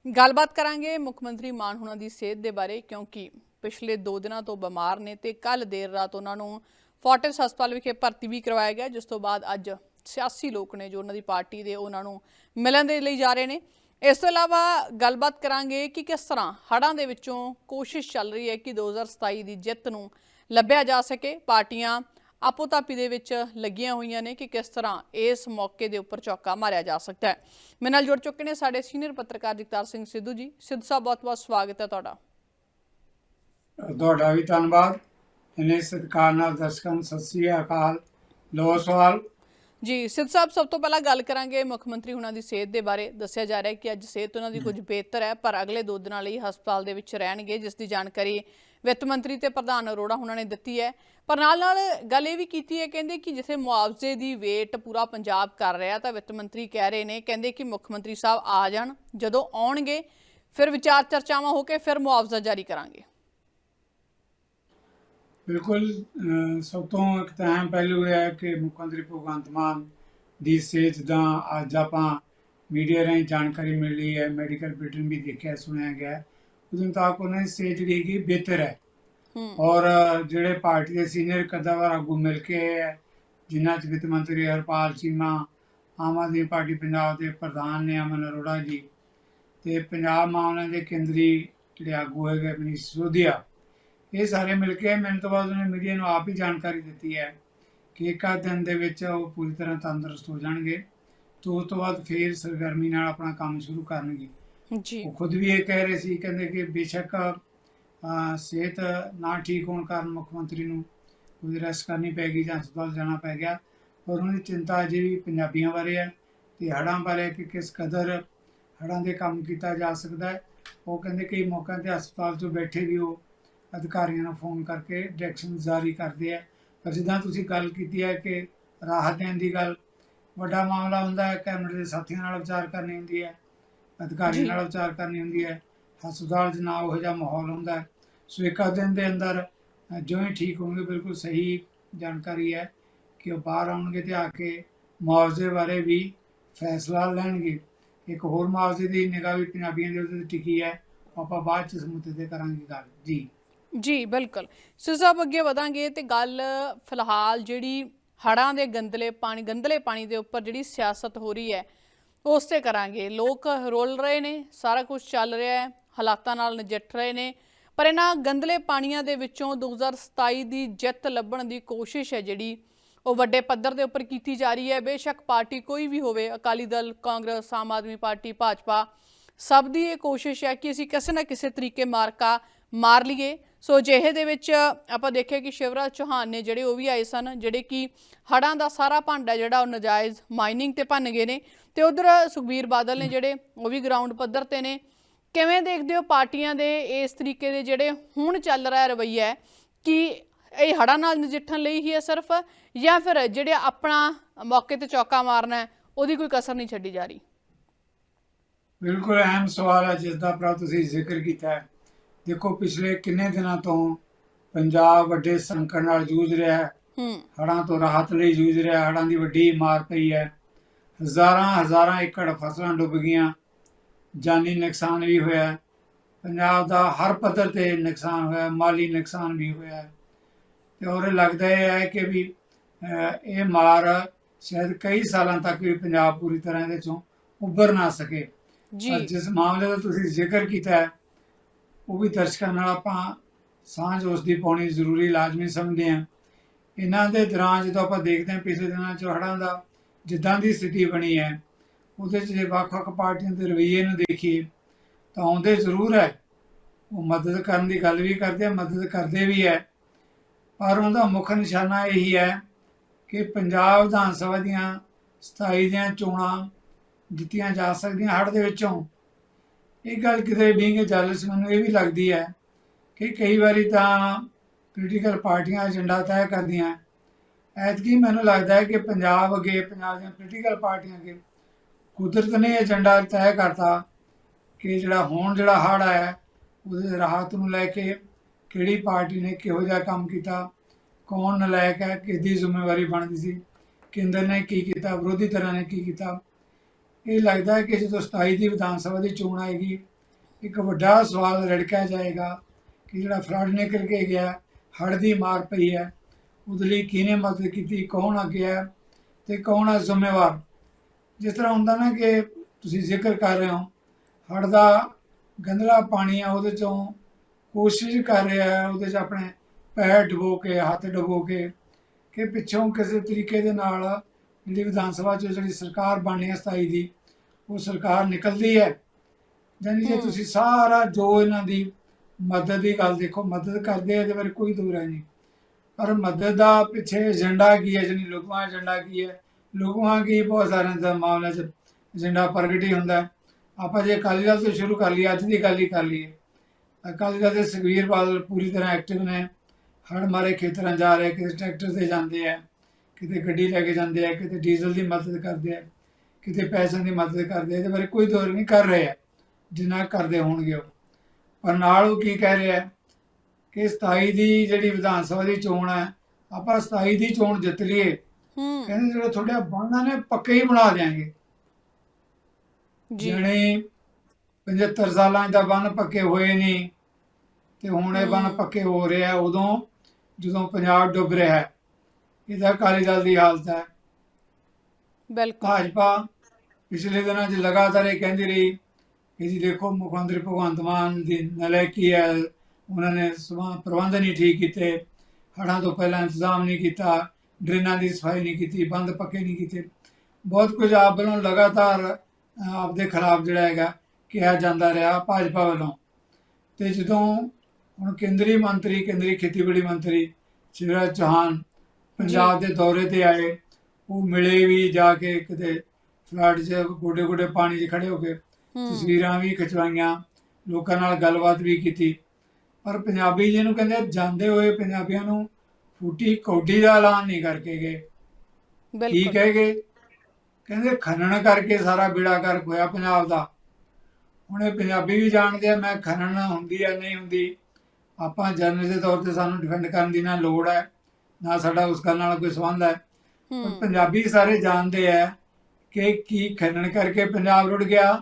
ਗੱਲਬਾਤ ਕਰਾਂਗੇ ਮੁੱਖ ਮੰਤਰੀ ਮਾਨ ਹੁਣਾਂ ਦੀ ਸਿਹਤ ਦੇ ਬਾਰੇ, ਕਿਉਂਕਿ ਪਿਛਲੇ 2 ਦਿਨਾਂ ਤੋਂ ਬਿਮਾਰ ਨੇ ਤੇ ਕੱਲ ਦੇਰ ਰਾਤ ਉਹਨਾਂ ਨੂੰ ਫੋਰਟਿਸ ਹਸਪਤਾਲ ਵਿਖੇ ਭਰਤੀ ਵੀ ਕਰਵਾਇਆ ਗਿਆ, ਜਿਸ ਤੋਂ ਬਾਅਦ ਅੱਜ ਸਿਆਸੀ ਲੋਕ ਨੇ ਜੋ ਉਹਨਾਂ ਦੀ ਪਾਰਟੀ ਦੇ ਉਹਨਾਂ ਨੂੰ ਮਿਲਣ ਦੇ ਲਈ ਜਾ ਰਹੇ ਨੇ। ਇਸ ਤੋਂ ਇਲਾਵਾ ਗੱਲਬਾਤ ਕਰਾਂਗੇ ਕਿ ਕਿਸ ਤਰ੍ਹਾਂ ਹੜ੍ਹਾਂ ਦੇ ਵਿੱਚੋਂ ਕੋਸ਼ਿਸ਼ ਚੱਲ ਰਹੀ ਹੈ ਕਿ 2027 ਦੀ ਜਿੱਤ ਨੂੰ ਲੱਭਿਆ ਜਾ ਸਕੇ। ਪਾਰਟੀਆਂ ਆਪੋ ਤਾਪੀ ਦੇ ਵਿੱਚ ਲੱਗੀਆਂ ਹੋਈਆਂ ਨੇ ਕਿ ਕਿਸ ਤਰ੍ਹਾਂ ਇਸ ਮੌਕੇ ਦੇ ਉੱਪਰ ਚੌਕਾ ਮਾਰਿਆ ਜਾ ਸਕਦਾ ਹੈ। ਮੇਰੇ ਨਾਲ ਜੁੜ ਚੁੱਕੇ ਨੇ ਸਾਡੇ ਸੀਨੀਅਰ ਪੱਤਰਕਾਰ ਜਗਤਾਰ ਸਿੰਘ ਸਿੱਧੂ ਜੀ। ਸਿੱਧੂ ਸਾਹਿਬ ਬਹੁਤ-ਬਹੁਤ ਸਵਾਗਤ ਹੈ ਤੁਹਾਡਾ। ਤੁਹਾਡਾ ਵੀ ਧੰਨਵਾਦ। ਇਹਨੇ ਸਤਿਕਾਰ ਨਾਲ ਦਰਸ਼ਕਾਂ ਨੂੰ ਸਤਿ ਸ੍ਰੀ ਅਕਾਲ। ਲੋ ਸਵਾਲ। ਜੀ ਸਿੱਧ ਸਾਹਿਬ ਸਭ ਤੋਂ ਪਹਿਲਾਂ ਗੱਲ ਕਰਾਂਗੇ ਮੁੱਖ ਮੰਤਰੀ ਹੁਣਾਂ ਦੀ ਸਿਹਤ ਦੇ ਬਾਰੇ। ਦੱਸਿਆ ਜਾ ਰਿਹਾ ਹੈ ਕਿ ਅੱਜ ਸਿਹਤ ਉਹਨਾਂ ਦੀ ਕੁਝ ਬਿਹਤਰ ਹੈ ਪਰ ਅਗਲੇ ਦੋ ਦਿਨਾਂ ਲਈ ਹਸਪਤਾਲ ਦੇ ਵਿੱਚ ਰਹਿਣਗੇ ਜਿਸ ਦੀ ਜਾਣਕਾਰੀ ਵਿੱਤ ਮੰਤਰੀ ਤੇ ਪ੍ਰਧਾਨ ਅਰੋੜਾ ਹੁਣਾਂ ਨੇ ਦਿੱਤੀ ਹੈ। ਪਰ ਨਾਲ ਨਾਲ ਗੱਲ ਇਹ ਵੀ ਕੀਤੀ ਹੈ, ਕਹਿੰਦੇ ਕਿ ਜਿੱਥੇ ਮੁਆਵਜ਼ੇ ਦੀ ਵੇਟ ਪੂਰਾ ਪੰਜਾਬ ਕਰ ਰਿਹਾ, ਤਾਂ ਵਿੱਤ ਮੰਤਰੀ ਕਹਿ ਰਹੇ ਨੇ, ਕਹਿੰਦੇ ਕਿ ਮੁੱਖ ਮੰਤਰੀ ਸਾਹਿਬ ਆ ਜਾਣ, ਜਦੋਂ ਆਉਣਗੇ, ਫਿਰ ਵਿਚਾਰ ਚਰਚਾਵਾਂ ਹੋ ਕੇ ਫਿਰ ਮੁਆਵਜ਼ਾ ਜਾਰੀ ਕਰਾਂਗੇ। ਬਿਲਕੁਲ ਸਭ ਤੋਂ ਇੱਕ ਤਾਂ ਅਹਿਮ ਪਹਿਲੂ ਹੈ ਕਿ ਮੁੱਖ ਮੰਤਰੀ ਭਗਵੰਤ ਮਾਨ ਦੀ ਸਿਹਤ ਦਾ ਅੱਜ ਆਪਾਂ ਮੀਡੀਆ ਰਾਹੀਂ ਜਾਣਕਾਰੀ ਮਿਲ ਰਹੀ ਹੈ, ਮੈਡੀਕਲ ਬੁਲੇਟਿਨ ਵੀ ਦੇਖਿਆ, ਸੁਣਿਆ ਗਿਆ ਹੈ। ਉਹਦੇ ਮੁਤਾਬਕ ਉਹਨਾਂ ਦੀ ਸਿਹਤ ਜਿਹੜੀ ਹੈਗੀ ਬਿਹਤਰ ਹੈ। ਔਰ ਜਿਹੜੇ ਪਾਰਟੀ ਦੇ ਸੀਨੀਅਰ ਕਦਾਵਰ ਆਗੂ ਮਿਲ ਕੇ ਜਿਨ੍ਹਾਂ ਚ ਵਿੱਤ ਮੰਤਰੀ ਹਰਪਾਲ ਚੀਮਾ ਆਮ ਆਦਮੀ ਪਾਰਟੀ ਪੰਜਾਬ ਦੇ ਪ੍ਰਧਾਨ ਨੇ ਅਮਨ ਅਰੋੜਾ ਜੀ ਤੇ ਪੰਜਾਬ ਮਾਮਲਿਆਂ ਦੇ ਕੇਂਦਰੀ ਜਿਹੜੇ ਆਗੂ ਹੈਗੇ ਮਨੀਸ਼ ਸਿਸੋਦੀਆ। ਇਹ ਸਾਰੇ ਮਿਲ ਕੇ ਮਿਲਣ ਤੋਂ ਬਾਅਦ ਉਹਨੇ ਮੀਡੀਆ ਨੂੰ ਆਪ ਹੀ ਜਾਣਕਾਰੀ ਦਿੱਤੀ ਹੈ ਕਿ ਇੱਕ ਆਧ ਦਿਨ ਦੇ ਵਿੱਚ ਉਹ ਪੂਰੀ ਤਰ੍ਹਾਂ ਤੰਦਰੁਸਤ ਹੋ ਜਾਣਗੇ ਤੇ ਉਸ ਤੋਂ ਬਾਅਦ ਫੇਰ ਸਰਗਰਮੀ ਨਾਲ ਆਪਣਾ ਕੰਮ ਸ਼ੁਰੂ ਕਰਨਗੇ। ਜੀ। ਉਹ ਖੁਦ ਵੀ ਇਹ ਕਹਿ ਰਹੇ ਸੀ, ਕਹਿੰਦੇ ਕਿ ਬੇਸ਼ੱਕ ਸਿਹਤ ਨਾ ਠੀਕ ਹੋਣ ਕਾਰਨ ਮੁੱਖ ਮੰਤਰੀ ਨੂੰ ਕੋਈ ਰੈਸਟ ਕਰਨੀ ਪੈ ਗਈ ਜਾਂ ਹਸਪਤਾਲ ਜਾਣਾ ਪੈ ਗਿਆ। ਪਰ ਉਹਨਾਂ ਦੀ ਚਿੰਤਾ ਅਜੇ ਵੀ ਪੰਜਾਬੀਆਂ ਬਾਰੇ ਹੈ ਤੇ ਹੜ੍ਹਾਂ ਬਾਰੇ ਕਿ ਕਿਸ ਕਦਰ ਹੜ੍ਹਾਂ ਦੇ ਕੰਮ ਕੀਤਾ ਜਾ ਸਕਦਾ ਹੈ। ਉਹ ਕਹਿੰਦੇ ਕਈ ਮੌਕਿਆਂ ਤੇ ਹਸਪਤਾਲ 'ਚੋਂ ਬੈਠੇ ਵੀ ਉਹ ਅਧਿਕਾਰੀਆਂ ਨੂੰ ਫੋਨ ਕਰਕੇ ਡਾਇਰੈਕਸ਼ਨ ਜਾਰੀ ਕਰਦੇ ਆ। ਪਰ ਜਿੱਦਾਂ ਤੁਸੀਂ ਗੱਲ ਕੀਤੀ ਹੈ ਕਿ ਰਾਹਤ ਦੇਣ ਦੀ ਗੱਲ, ਵੱਡਾ ਮਾਮਲਾ ਹੁੰਦਾ ਹੈ, ਕੈਬਨਿਟ ਦੇ ਸਾਥੀਆਂ ਨਾਲ ਵਿਚਾਰ ਕਰਨੀ ਹੁੰਦੀ ਹੈ। ਅਧਿਕਾਰੀਆਂ ਜੀ। ਨਾਲ ਵਿਚਾਰ ਕਰਨੀ ਹੁੰਦੀ ਹੈ। ਹਸਪਤਾਲ 'ਚ ਨਾ ਉਹੋ ਜਿਹਾ ਮਾਹੌਲ ਹੁੰਦਾ ਹੈ। ਸੋ ਇੱਕ ਦਿਨ ਦੇ ਅੰਦਰ ਹੀ ਠੀਕ ਹੋਣਗੇ ਬਿਲਕੁਲ ਸਹੀ ਜਾਣਕਾਰੀ ਹੈ ਕਿ ਉਹ ਬਾਹਰ ਆਉਣਗੇ ਤੇ ਆ ਕੇ ਮੁਆਵਜ਼ੇ ਬਾਰੇ ਵੀ ਫੈਸਲਾ ਲੈਣਗੇ। ਇੱਕ ਹੋਰ ਮੁਆਵਜ਼ੇ ਦੀ ਨਿਗਾਹ ਵੀ ਪੰਜਾਬੀਆਂ ਦੇ ਉੱਤੇ ਟਿਕੀ ਹੈ। ਆਪਾਂ ਬਾਅਦ ਚ ਇਸ ਮੁੱਦੇ ਤੇ ਕਰਾਂਗੇ ਗੱਲ। ਜੀ। ਜੀ ਬਿਲਕੁਲ। ਸੋ ਸਾਹਿਬ ਅੱਗੇ ਵਧਾਂਗੇ ਤੇ ਗੱਲ ਫਿਲਹਾਲ ਜਿਹੜੀ ਹੜਾਂ ਦੇ ਗੰਦਲੇ ਪਾਣੀ ਗੰਦਲੇ ਪਾਣੀ ਦੇ ਉੱਪਰ ਜਿਹੜੀ ਸਿਆਸਤ ਹੋ ਰਹੀ ਹੈ ਉਸ ਤੇ ਕਰਾਂਗੇ। ਲੋਕ ਰੋਲ ਰਹੇ ਨੇ, ਸਾਰਾ ਕੁਝ ਚੱਲ ਰਿਹਾ ਹੈ, ਹਾਲਾਤਾਂ ਨਾਲ ਨਜਿੱਠ ਰਹੇ ਨੇ। ਪਰ ਇਹਨਾਂ ਗੰਦਲੇ ਪਾਣੀਆਂ ਦੇ ਵਿੱਚੋਂ 2027 ਦੀ ਜਿੱਤ ਲੱਭਣ ਦੀ ਕੋਸ਼ਿਸ਼ ਹੈ ਜਿਹੜੀ ਉਹ ਵੱਡੇ ਪੱਧਰ ਦੇ ਉੱਪਰ ਕੀਤੀ ਜਾ ਰਹੀ ਹੈ। ਬੇਸ਼ੱਕ ਪਾਰਟੀ ਕੋਈ ਵੀ ਹੋਵੇ, ਅਕਾਲੀ ਦਲ, ਕਾਂਗਰਸ, ਆਮ ਆਦਮੀ ਪਾਰਟੀ, ਭਾਜਪਾ, ਸਭ ਦੀ ਇਹ ਕੋਸ਼ਿਸ਼ ਹੈ ਕਿ ਅਸੀਂ ਕਿਸੇ ਨਾ ਕਿਸੇ ਤਰੀਕੇ ਮਾਰਕਾ ਮਾਰ ਲਈਏ। ਸੋ ਜਿਹੇ ਦੇ ਵਿੱਚ ਆਪਾਂ ਦੇਖਿਆ ਕਿ ਸ਼ਿਵਰਾਜ ਚੌਹਾਨ ਨੇ ਜਿਹੜੇ ਉਹ ਵੀ ਆਏ ਸਨ, ਜਿਹੜੇ ਕਿ ਹੜਾਂ ਦਾ ਸਾਰਾ ਭਾਂਡਾ ਜਿਹੜਾ ਉਹ ਨਜਾਇਜ਼ ਮਾਈਨਿੰਗ ਤੇ ਭੰਨ ਗਏ ਨੇ। ਤੇ ਉਧਰ ਸੁਖਬੀਰ ਬਾਦਲ ਨੇ ਜਿਹੜੇ ਉਹ ਵੀ ਗਰਾਊਂਡ ਪੱਧਰ ਤੇ ਨੇ। ਕਿਵੇਂ ਦੇਖਦੇ ਹੋ ਪਾਰਟੀਆਂ ਦੇ ਇਸ ਤਰੀਕੇ ਦੇ ਜਿਹੜੇ ਹੁਣ ਚੱਲ ਰਿਹਾ ਰਵੱਈਆ ਹੈ ਕਿ ਇਹ ਹੜਾਂ ਨਾਲ ਨਜਿੱਠਣ ਲਈ ਹੀ ਹੈ ਸਿਰਫ ਜਾਂ ਫਿਰ ਜਿਹੜੇ ਆਪਣਾ ਮੌਕੇ ਤੇ ਚੌਕਾ ਮਾਰਨਾ ਹੈ ਉਹਦੀ ਕੋਈ ਕਸਰ ਨਹੀਂ ਛੱਡੀ ਜਾ ਰਹੀ? ਬਿਲਕੁਲ ਅਹਿਮ ਸਵਾਲ ਹੈ ਜਿਸ ਦਾ ਭਰਾ ਤੁਸੀਂ ਜ਼ਿਕਰ ਕੀਤਾ ਹੈ। ਦੇਖੋ ਪਿਛਲੇ ਕਿੰਨੇ ਦਿਨਾਂ ਤੋਂ ਪੰਜਾਬ ਵੱਡੇ ਸੰਕਟ ਨਾਲ ਜੂਝ ਰਿਹਾ ਹੈ। ਹੂੰ। ਹੜ੍ਹਾਂ ਤੋਂ ਰਾਹਤ ਲਈ ਜੂਝ ਰਿਹਾ ਹੈ। ਹੜ੍ਹਾਂ ਦੀ ਵੱਡੀ ਮਾਰ ਪਈ ਹੈ। ਹਜ਼ਾਰਾਂ ਹਜ਼ਾਰਾਂ ਏਕੜ ਫਸਲਾਂ ਡੁੱਬ ਗਈਆਂ ਜਾਨੀ ਨੁਕਸਾਨ ਵੀ ਹੋਇਆ। ਪੰਜਾਬ ਦਾ ਹਰ ਪੱਧਰ ਤੇ ਨੁਕਸਾਨ ਹੋਇਆ ਮਾਲੀ ਨੁਕਸਾਨ ਵੀ ਹੋਇਆ ਹੈ। ਤੇ ਔਰ ਲੱਗਦਾ ਇਹ ਹੈ ਕਿ ਵੀ ਇਹ ਮਾਰ ਸ਼ਾਇਦ ਕਈ ਸਾਲਾਂ ਤੱਕ ਵੀ ਪੰਜਾਬ ਪੂਰੀ ਤਰ੍ਹਾਂ ਇਹਦੇ ਚੋਂ ਉੱਭਰ ਨਾ ਸਕੇ ਜੀ ਜਿਸ ਮਾਮਲੇ ਦਾ ਤੁਸੀਂ ਜ਼ਿਕਰ ਕੀਤਾ ਹੈ ਉਹ ਵੀ ਦਰਸ਼ਕਾਂ ਨਾਲ ਆਪਾਂ ਸਾਂਝ ਉਸ ਦੀ ਪਾਉਣੀ ਜ਼ਰੂਰੀ ਲਾਜ਼ਮੀ ਸਮਝਦੇ ਹਾਂ ਇਹਨਾਂ ਦੇ ਦੌਰਾਨ ਜਦੋਂ ਆਪਾਂ ਦੇਖਦੇ ਹਾਂ ਪਿਛਲੇ ਦਿਨਾਂ 'ਚ ਹੜ੍ਹਾਂ ਦਾ ਜਿੱਦਾਂ ਦੀ ਸਥਿਤੀ ਬਣੀ ਹੈ, ਉਹਦੇ 'ਚ ਜੇ ਵੱਖ-ਵੱਖ ਪਾਰਟੀਆਂ ਦੇ ਰਵੱਈਏ ਨੂੰ ਦੇਖੀਏ, ਤਾਂ ਆਉਂਦੇ ਜ਼ਰੂਰ ਹੈ। ਉਹ ਮਦਦ ਕਰਨ ਦੀ ਗੱਲ ਵੀ ਕਰਦੇ ਆ, ਮਦਦ ਕਰਦੇ ਵੀ ਹੈ। ਪਰ ਉਹਦਾ ਮੁੱਖ ਨਿਸ਼ਾਨਾ ਇਹੀ ਹੈ ਕਿ ਪੰਜਾਬ ਵਿਧਾਨ ਸਭਾ ਦੀਆਂ 27 ਦੀਆਂ ਚੋਣਾਂ ਦਿੱਤੀਆਂ ਜਾ ਸਕਦੀਆਂ ਹੜ੍ਹ ਦੇ ਵਿੱਚੋਂ। ਇਹ ਗੱਲ ਕਿਤੇ ਬੀਂਗ ਜਾਲਸ ਮੈਨੂੰ ਇਹ ਵੀ ਲੱਗਦੀ ਹੈ ਕਿ ਕਈ ਵਾਰੀ ਤਾਂ ਪੋਲੀਟੀਕਲ ਪਾਰਟੀਆਂ ਏਜੰਡਾ ਤੈਅ ਕਰਦੀਆਂ। ਐਤਕੀ ਮੈਨੂੰ ਲੱਗਦਾ ਹੈ ਕਿ ਪੰਜਾਬ ਅੱਗੇ, ਪੰਜਾਬ ਦੀਆਂ ਪੋਲੀਟੀਕਲ ਪਾਰਟੀਆਂ ਅੱਗੇ ਕੁਦਰਤ ਨੇ ਏਜੰਡਾ ਤੈਅ ਕਰਤਾ ਕਿ ਜਿਹੜਾ ਹੁਣ ਜਿਹੜਾ ਹੜ੍ਹ ਆਇਆ, ਉਹਦੇ ਰਾਹਤ ਨੂੰ ਲੈ ਕੇ ਕਿਹੜੀ ਪਾਰਟੀ ਨੇ ਕਿਹੋ ਜਿਹਾ ਕੰਮ ਕੀਤਾ, ਕੌਣ ਨਲਾਇਕ ਹੈ ਕਿਸ ਦੀ ਜ਼ਿੰਮੇਵਾਰੀ ਬਣਦੀ ਸੀ, ਕੇਂਦਰ ਨੇ ਕੀ ਕੀਤਾ, ਵਿਰੋਧੀ ਧਿਰਾਂ ਨੇ ਕੀ ਕੀਤਾ। ਇਹ ਲੱਗਦਾ ਹੈ ਕਿ ਜਦੋਂ 27 ਦੀ ਵਿਧਾਨ ਸਭਾ ਦੀ ਚੋਣ ਆਏਗੀ, ਇੱਕ ਵੱਡਾ ਸਵਾਲ ਰੜਕਿਆ ਜਾਏਗਾ ਕਿ ਜਿਹੜਾ ਫਰਾਡ ਨਿਕਲ ਕੇ ਗਿਆ, ਹੜ੍ਹ ਦੀ ਮਾਰ ਪਈ ਹੈ। ਉਹਦੇ ਲਈ ਕਿਹਨੇ ਮਦਦ ਕੀਤੀ ਕੌਣ ਅੱਗੇ ਹੈ ਤੇ ਕੌਣ ਹੈ ਜ਼ਿੰਮੇਵਾਰ? ਜਿਸ ਤਰ੍ਹਾਂ ਹੁੰਦਾ ਨਾ ਕਿ ਤੁਸੀਂ ਜ਼ਿਕਰ ਕਰ ਰਹੇ ਹੋ ਹੜ੍ਹ ਦਾ ਗੰਦਲਾ ਪਾਣੀ ਆ ਉਹਦੇ ਚੋਂ ਕੋਸ਼ਿਸ਼ ਕਰ ਰਿਹਾ ਹੈ ਉਹਦੇ 'ਚ ਆਪਣੇ ਪੈਰ ਡੁਬੋ ਕੇ ਹੱਥ ਡੁਬੋ ਕੇ ਕਿ ਪਿੱਛੋਂ ਕਿਸੇ ਤਰੀਕੇ ਦੇ ਨਾਲ ਜਿਹੜੀ ਵਿਧਾਨ ਸਭਾ 'ਚ ਜਿਹੜੀ ਸਰਕਾਰ ਬਣਨੀ ਹੈ 27 ਦੀ ਉਹ ਸਰਕਾਰ ਨਿਕਲਦੀ ਹੈ। ਜਾਨੀ ਜੇ। ਤੁਸੀਂ ਸਾਰਾ ਜੋ ਇਹਨਾਂ ਦੀ ਮਦਦ ਦੀ ਗੱਲ ਦੇਖੋ ਮਦਦ ਕਰਦੇ ਆ ਇਹਦੇ ਬਾਰੇ ਕੋਈ ਦੂਰ ਹੈ ਨਹੀਂ। ਪਰ ਮਦਦ ਦਾ ਪਿੱਛੇ ਏਜੰਡਾ ਕੀ ਹੈ ਜਾਨੀ ਲੋਕਾਂ ਏਜੰਡਾ ਕੀ ਹੈ? ਲੋਕਾਂ ਕੀ ਬਹੁਤ ਸਾਰਿਆਂ ਦਾ ਮਾਮਲਾ 'ਚ ਏਜੰਡਾ ਪ੍ਰਗਟ ਹੀ। ਹੁੰਦਾ ਆਪਾਂ ਜੇ ਅਕਾਲੀ ਦਲ ਤੋਂ ਸ਼ੁਰੂ ਕਰ ਲਈਏ, ਅੱਜ ਦੀ ਗੱਲ ਹੀ ਕਰ ਲਈਏ। ਅਕਾਲੀ ਦਲ ਦੇ ਸੁਖਬੀਰ ਬਾਦਲ ਪੂਰੀ ਤਰ੍ਹਾਂ ਐਕਟਿਵ ਨੇ। ਹੜ ਮਾਰੇ ਖੇਤਰਾਂ ਜਾ ਰਹੇ, ਕਿਤੇ ਟਰੈਕਟਰ ਤੇ ਜਾਂਦੇ ਆ, ਕਿਤੇ ਗੱਡੀ ਲੈ ਕੇ ਜਾਂਦੇ ਆ, ਕਿਤੇ ਡੀਜ਼ਲ ਦੀ ਮਦਦ ਕਰਦੇ ਆ, ਕਿਤੇ ਪੈਸਿਆਂ ਦੀ ਮਦਦ ਕਰਦੇ ਆ, ਇਹਦੇ ਬਾਰੇ ਕੋਈ ਦੌਰ ਨਹੀਂ ਕਰ ਰਹੇ ਆ। ਜਿੰਨਾ ਕਰਦੇ ਹੋਣਗੇ ਉਹ। ਪਰ ਨਾਲ ਉਹ ਕੀ ਕਹਿ ਰਿਹਾ ਕਿ 27 ਦੀ ਜਿਹੜੀ ਵਿਧਾਨ ਸਭਾ ਦੀ ਚੋਣ ਹੈ ਆਪਾਂ 27 ਦੀ ਚੋਣ ਜਿੱਤ ਲਈਏ। ਹੂੰ। ਕਹਿੰਦੇ ਜਿਹੜੇ ਤੁਹਾਡੇ ਬੰਨਾਂ ਨੇ ਪੱਕੇ ਹੀ ਬਣਾ ਦਿਆਂਗੇ। ਜੀ। ਜਿਹੜੇ 75 ਸਾਲਾਂ ਦਾ ਬੰਨ ਪੱਕੇ ਹੋਏ ਨਹੀਂ ਤੇ ਹੁਣ ਇਹ ਬੰਨ। ਪੱਕੇ ਹੋ ਰਿਹਾ ਉਦੋਂ ਜਦੋਂ ਪੰਜਾਬ ਡੁੱਬ ਰਿਹਾ ਹੈ। ਇਹਦਾ ਅਕਾਲੀ ਦਲ ਦੀ ਹਾਲਤ ਹੈ। ਬਿਲਕੁਲ। ਭਾਜਪਾ ਪਿਛਲੇ ਦਿਨਾਂ 'ਚ ਲਗਾਤਾਰ ਇਹ ਕਹਿੰਦੀ ਰਹੀ ਕਿ ਜੀ ਦੇਖੋ ਮੁੱਖ ਮੰਤਰੀ ਭਗਵੰਤ ਮਾਨ ਦੀ ਨਲਾਇਕੀ ਹੈ ਉਹਨਾਂ ਨੇ ਸਮਾਂ ਪ੍ਰਬੰਧ ਨਹੀਂ ਠੀਕ ਕੀਤੇ। ਹੜ੍ਹਾਂ ਤੋਂ ਪਹਿਲਾਂ ਇੰਤਜ਼ਾਮ ਨਹੀਂ ਕੀਤਾ ਡਰੇਨਾਂ ਦੀ ਸਫ਼ਾਈ ਨਹੀਂ ਕੀਤੀ ਬੰਦ ਪੱਕੇ ਨਹੀਂ ਕੀਤੇ। ਬਹੁਤ ਕੁਝ ਆਪ ਵੱਲੋਂ ਲਗਾਤਾਰ ਆਪ ਦੇ ਖਿਲਾਫ ਜਿਹੜਾ ਹੈਗਾ ਕਿਹਾ ਜਾਂਦਾ ਰਿਹਾ ਭਾਜਪਾ ਵੱਲੋਂ। ਤੇ ਜਦੋਂ ਹੁਣ ਕੇਂਦਰੀ ਮੰਤਰੀ ਕੇਂਦਰੀ ਖੇਤੀਬਾੜੀ ਮੰਤਰੀ ਸ਼ਿਵਰਾਜ ਚੌਹਾਨ ਪੰਜਾਬ ਦੇ ਦੌਰੇ ਤੇ ਆਏ ਉਹ ਮਿਲੇ ਵੀ ਜਾ ਕੇ ਕਿਤੇ ਫਲੱਡ 'ਚ ਗੋਡੇ ਗੋਡੇ ਪਾਣੀ 'ਚ ਖੜੇ ਹੋ ਕੇ ਤਸਵੀਰਾਂ ਵੀ ਖਿਚਵਾਈਆਂ ਲੋਕਾਂ ਨਾਲ ਗੱਲਬਾਤ ਵੀ ਕੀਤੀ। ਪਰ ਪੰਜਾਬੀ ਜਿਹਨੂੰ ਕਹਿੰਦੇ ਜਾਂਦੇ ਹੋਏ ਪੰਜਾਬੀਆਂ ਨੂੰ ਫੂਟੀ ਕੌਡੀ ਦਾ ਐਲਾਨ ਨਹੀਂ ਕਰਕੇ ਗਏ। ਕੀ ਬਿਲਕੁਲ। ਕਹਿ ਗਏ? ਕਹਿੰਦੇ ਖਨਨ ਕਰਕੇ ਸਾਰਾ ਬੇੜਾ ਗਰਕ ਹੋਇਆ ਪੰਜਾਬ ਦਾ। ਹੁਣ ਇਹ ਪੰਜਾਬੀ ਵੀ ਜਾਣਦੇ ਆ ਮੈਂ ਖਨਨ ਹੁੰਦੀ ਆ ਨਹੀਂ ਹੁੰਦੀ। ਆਪਾਂ ਜਰਨਲ ਦੇ ਤੌਰ ਤੇ ਸਾਨੂੰ ਡਿਫੈਂਡ ਕਰਨ ਦੀ ਨਾ ਲੋੜ ਹੈ ਨਾ ਸਾਡਾ ਉਸ ਗੱਲ ਨਾਲ ਕੋਈ ਸੰਬੰਧ ਹੈ। ਪਰ ਪੰਜਾਬੀ ਸਾਰੇ ਜਾਣਦੇ ਆ ਕਿ ਕੀ ਖਨਨ ਕਰਕੇ ਪੰਜਾਬ ਰੁੜ ਗਿਆ।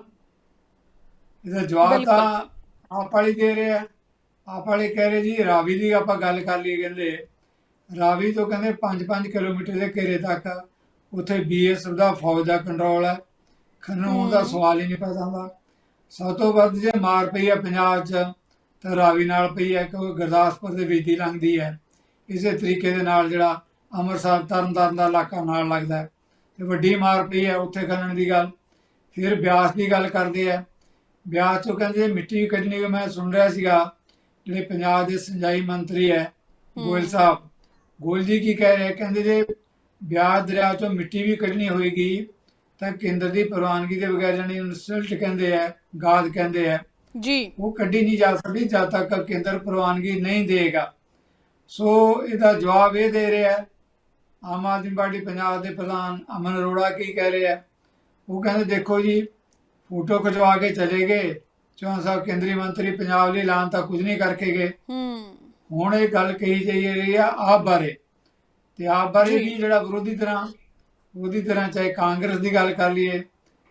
ਇਹਦਾ ਜਵਾਬ। ਤਾਂ ਆਪ ਵਾਲੀ ਦੇ ਰਹੇ ਆ। ਆਪ ਵਾਲੇ ਕਹਿ ਰਹੇ ਜੀ ਰਾਵੀ ਦੀ ਆਪਾਂ ਗੱਲ ਕਰ ਲਈ ਕਹਿੰਦੇ ਰਾਵੀ ਤੋਂ ਕਹਿੰਦੇ 5-5 ਕਿਲੋਮੀਟਰ ਦੇ ਘੇਰੇ ਤੱਕ ਉੱਥੇ ਬੀਐਸਐਫ ਦਾ ਫੌਜ ਦਾ ਕੰਟਰੋਲ ਹੈ। ਖਨਨ ਹੋਣ ਦਾ। ਸਵਾਲ ਹੀ ਨਹੀਂ ਪੈਦਾ ਹੁੰਦਾ। ਸਭ ਤੋਂ ਵੱਧ ਜੇ ਮਾਰ ਪਈ ਹੈ ਪੰਜਾਬ 'ਚ ਤਾਂ ਰਾਵੀ ਨਾਲ ਪਈ ਹੈ ਕਿਉਂਕਿ ਗੁਰਦਾਸਪੁਰ ਦੇ ਵਿੱਚ ਦੀ ਲੰਘਦੀ ਹੈ। ਇਸੇ ਤਰੀਕੇ ਦੇ ਨਾਲ ਜਿਹੜਾ ਅੰਮ੍ਰਿਤਸਰ ਤਰਨਤਾਰਨ ਦਾ ਇਲਾਕਾ ਨਾਲ ਲੱਗਦਾ ਹੈ। ਤੇ ਵੱਡੀ ਮਾਰ ਪਈ ਹੈ ਉੱਥੇ ਖਨਨ ਦੀ ਗੱਲ। ਫਿਰ ਬਿਆਸ ਦੀ ਗੱਲ ਕਰਦੇ ਆ। ਬਿਆਸ ਚੋਂ ਕਹਿੰਦੇ ਮਿੱਟੀ ਕੱਢਣੀ ਮੈਂ ਸੁਣ ਰਿਹਾ ਸੀਗਾ। ਜਿਹੜੇ ਪੰਜਾਬ ਦੇ ਸਿੰਜਾਈ ਮੰਤਰੀ ਹੈ ਗੋਇਲ ਸਾਹਿਬ। ਗੋਇਲ ਜੀ ਕੀ ਕਹਿ ਰਹੇ ਕਹਿੰਦੇ ਜੇ ਬਿਆਸ ਦਰਿਆ ਤੋਂ ਮਿੱਟੀ ਵੀ ਕੱਢਣੀ ਹੋਏਗੀ ਤਾਂ ਕੇਂਦਰ ਦੀ ਪ੍ਰਵਾਨਗੀ ਦੇ ਬਗੈਰ ਜਾਨੀ ਇਨਸਲਟ ਕਹਿੰਦੇ ਆ ਗਾਦ ਕਹਿੰਦੇ ਆ। ਜੀ। ਉਹ ਕੱਢੀ ਨਹੀਂ ਜਾ ਸਕਦੀ ਜਦ ਤੱਕ ਕੇਂਦਰ ਪ੍ਰਵਾਨਗੀ ਨਹੀਂ ਦੇਗਾ ਸੋ ਇਹਦਾ ਜਵਾਬ ਇਹ ਦੇ ਰਿਹਾ ਆਮ ਆਦਮੀ ਪਾਰਟੀ ਪੰਜਾਬ ਦੇ ਪ੍ਰਧਾਨ ਅਮਨ ਅਰੋੜਾ ਕੀ ਕਹਿ ਰਹੇ ਉਹ ਕਹਿੰਦੇ ਦੇਖੋ ਜੀ ਫੋਟੋ ਖਿਚਵਾ ਕੇ ਚਲੇ ਗਏ ਚੌਹਾਨ ਸਾਹਿਬ ਕੇਂਦਰੀ ਮੰਤਰੀ ਪੰਜਾਬ ਲਈ ਐਲਾਨ ਤਾਂ ਕੁਝ ਨਹੀਂ ਕਰਕੇ ਗਏ। ਹੁਣ ਇਹ ਗੱਲ ਕਹੀ ਜਾਈ ਰਹੀ ਆ ਆਪ ਬਾਰੇ। ਤੇ ਆਪ ਬਾਰੇ। ਵੀ ਜਿਹੜਾ ਵਿਰੋਧੀ ਤਰ੍ਹਾਂ ਵਿਰੋਧੀ ਤਰ੍ਹਾਂ ਚਾਹੇ ਕਾਂਗਰਸ ਦੀ ਗੱਲ ਕਰ ਲਈਏ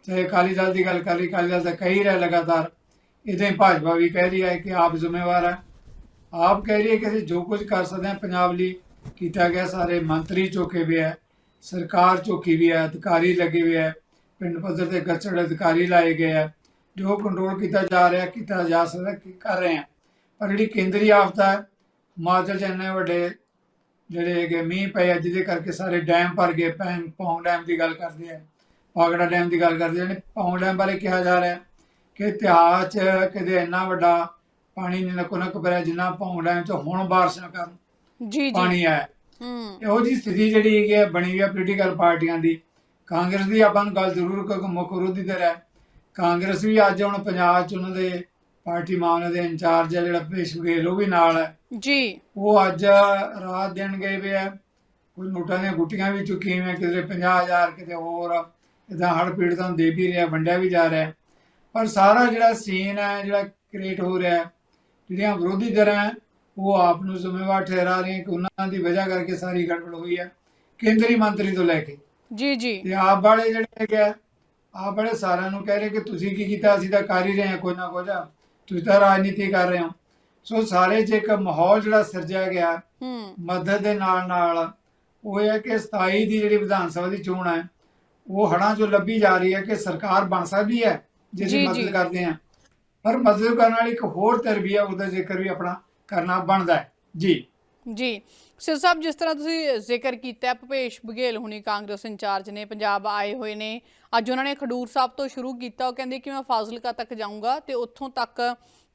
ਚਾਹੇ ਅਕਾਲੀ ਦਲ ਦੀ ਗੱਲ ਕਰ ਲਈ ਅਕਾਲੀ ਦਲ ਤਾਂ ਕਹੀ ਰਿਹਾ ਲਗਾਤਾਰ ਇਦਾਂ ਹੀ ਭਾਜਪਾ ਵੀ ਕਹਿ ਰਹੀ ਹੈ ਕਿ ਆਪ ਜ਼ਿੰਮੇਵਾਰ ਹੈ। ਆਪ ਕਹਿ ਰਹੀ ਹੈ ਕਿ ਅਸੀਂ ਜੋ ਕੁਝ ਕਰ ਸਕਦੇ ਹਾਂ ਪੰਜਾਬ ਲਈ ਕੀਤਾ ਗਿਆ ਸਾਰੇ ਮੰਤਰੀ ਚੁੱਕੇ ਵੀ ਹੈ ਸਰਕਾਰ ਚੁੱਕੀ ਵੀ ਹੈ ਅਧਿਕਾਰੀ ਲੱਗੇ ਹੋਏ ਹੈ ਪਿੰਡ ਪੱਧਰ ਤੇ ਗੱਚੜ ਅਧਿਕਾਰੀ ਲਾਏ ਗਏ ਹੈ। ਜੋ ਕੰਟਰੋਲ ਕੀਤਾ ਜਾ ਰਿਹਾ ਕੀਤਾ ਜਾ ਸਕਦਾ ਕੀ ਕਰ ਰਹੇ ਹਾਂ। ਪਰ ਜਿਹੜੀ ਕੇਂਦਰੀ ਆਫਤ ਹੈ ਹਿਮਾਚਲ ਚ ਇੰਨੇ ਵੱਡੇ ਜਿਹੜੇ ਹੈਗੇ ਮੀਂਹ ਪਏ ਆ ਜਿਹਦੇ ਕਰਕੇ ਸਾਰੇ ਡੈਮ ਭਰ ਗਏ। ਪੈਂਗ ਪੌਂਗ ਡੈਮ ਦੀ ਗੱਲ ਕਰਦੇ ਆ ਪਾਗੜਾ ਡੈਮ ਦੀ ਗੱਲ ਕਰਦੇ ਨੇ ਪੌਂਗ ਡੈਮ ਬਾਰੇ ਕਿਹਾ ਜਾ ਰਿਹਾ ਕਿ ਇਤਿਹਾਸ ਚ ਕਦੇ ਇੰਨਾ ਵੱਡਾ ਪਾਣੀ ਨਹੀਂ ਨਕੋ ਭਰਿਆ ਜਿੰਨਾ ਪੌਂਗ ਡੈਮ ਚ ਹੁਣ ਬਾਰਿਸ਼ਾਂ ਕਾਰਨ। ਜੀ ਜੀ। ਪਾਣੀ ਆਇਆ। ਹੂੰ। ਇਹੋ ਜੀ ਸਥਿਤੀ ਜਿਹੜੀ ਹੈ ਬਣੀ ਹੋਈ ਹੈ ਪੋਲੀਟੀਕਲ ਪਾਰਟੀਆਂ ਦੀ। ਕਾਂਗਰਸ ਦੀ ਆਪਾਂ ਨੂੰ ਗੱਲ ਜ਼ਰੂਰ ਕਿਉਂਕਿ ਮੁੱਖ ਵਿਰੋਧੀ ਧਿਰ ਹੈ ਕਾਂਗਰਸ ਵੀ ਅੱਜ ਹੁਣ ਪੰਜਾਬ ਚ ਉਹਨਾਂ ਦੇ ਪਾਰਟੀ ਮਾਮਲੇ ਦੇ ਇੰਚਾਰਜ ਹੈ ਜਿਹੜਾ ਭੇਸ਼ ਬਘੇਲ ਉਹ ਵੀ ਨਾਲ ਹੈ। ਜੀ। ਉਹ ਅੱਜ ਰਾਤ ਦੇਣ ਗਏ ਵੇ ਆ। ਕੋਈ ਨੋਟਾਂ ਦੀਆਂ ਗੁੱਟੀਆਂ ਵੀ ਚੁੱਕੀਆਂ ਹੋਈਆਂ ਕਿਤੇ 50000 ਕਿਤੇ ਹੋਰ। ਇਦਾਂ ਹੜ ਪੀੜਤਾਂ ਨੂੰ ਦੇ ਵੀ ਰਿਹਾ ਵੰਡਿਆ ਵੀ ਜਾ ਰਿਹਾ। ਪਰ ਸਾਰਾ ਜਿਹੜਾ ਸੀਨ ਹੈ ਜਿਹੜਾ ਕ੍ਰੀਏਟ ਹੋ ਰਿਹਾ ਜਿਹੜੀਆਂ ਵਿਰੋਧੀ ਧਿਰਾਂ ਹੈ, ਉਹ ਆਪ ਨੂੰ ਜ਼ਿੰਮੇਵਾਰ ਠਹਿਰਾ ਰਹੀਆਂ ਕਿ ਉਹਨਾਂ ਦੀ ਵਜ੍ਹਾ ਕਰਕੇ ਸਾਰੀ ਗੜਬੜ ਹੋਈ ਹੈ। ਕੇਂਦਰੀ ਮੰਤਰੀ ਤੋਂ ਲੈ ਕੇ। ਜੀ ਜੀ। ਤੇ ਆਪ ਵਾਲੇ ਜਿਹੜੇ ਹੈਗੇ ਆ, ਆਪ ਵਾਲੇ ਸਾਰਿਆਂ ਨੂੰ ਕਹਿ ਰਹੇ ਕਿ ਤੁਸੀਂ ਕੀ ਕੀਤਾ? ਅਸੀਂ ਤਾਂ ਕਰ ਹੀ ਰਹੇ ਹਾਂ ਕੋਈ ਨਾ ਕੁਝ। ਤੁਸੀਂ ਤਾਂ ਰਾਜਨੀਤੀ ਕਰ ਰਹੇ ਹੋ। ਸੋ ਸਾਰੇ 'ਚ ਇੱਕ ਮਾਹੌਲ ਜਿਹੜਾ ਸਿਰਜਿਆ ਗਿਆ ਮਦਦ ਦੇ ਨਾਲ ਨਾਲ ਉਹ ਹੈ ਕਿ 27 ਦੀ ਜਿਹੜੀ ਵਿਧਾਨ ਸਭਾ ਦੀ ਚੋਣ ਹੈ ਉਹ ਹੜਾਂ ਚੋਂ ਲੱਭੀ ਜਾ ਰਹੀ ਹੈ ਕਿ ਸਰਕਾਰ ਬਣ ਸਕਦੀ ਹੈ ਜੇ ਜੀ, ਅਸੀਂ ਜੀ। ਮਦਦ ਕਰਦੇ ਹਾਂ। ਪਰ ਮਦਦ ਕਰਨ ਵਾਲੀ ਇੱਕ ਹੋਰ ਤਰਬੀਆ ਉਹਦਾ ਜ਼ਿਕਰ ਵੀ ਆਪਣਾ ਕਰਨਾ ਬਣਦਾ ਹੈ। ਜੀ। ਜੀ। ਸਿਰ ਸਾਹਿਬ ਜਿਸ ਤਰ੍ਹਾਂ ਤੁਸੀਂ ਜ਼ਿਕਰ ਕੀਤਾ ਹੈ, ਭੁਪੇਸ਼ ਬਘੇਲ ਹੁਣੀ ਕਾਂਗਰਸ ਇੰਚਾਰਜ ਨੇ ਪੰਜਾਬ ਆਏ ਹੋਏ ਨੇ। ਅੱਜ ਉਹਨਾਂ ਨੇ ਖਡੂਰ ਸਾਹਿਬ ਤੋਂ ਸ਼ੁਰੂ ਕੀਤਾ। ਉਹ ਕਹਿੰਦੇ ਕਿ ਮੈਂ ਫਾਜ਼ਿਲਕਾ ਤੱਕ ਜਾਊਂਗਾ ਤੇ ਉੱਥੋਂ ਤੱਕ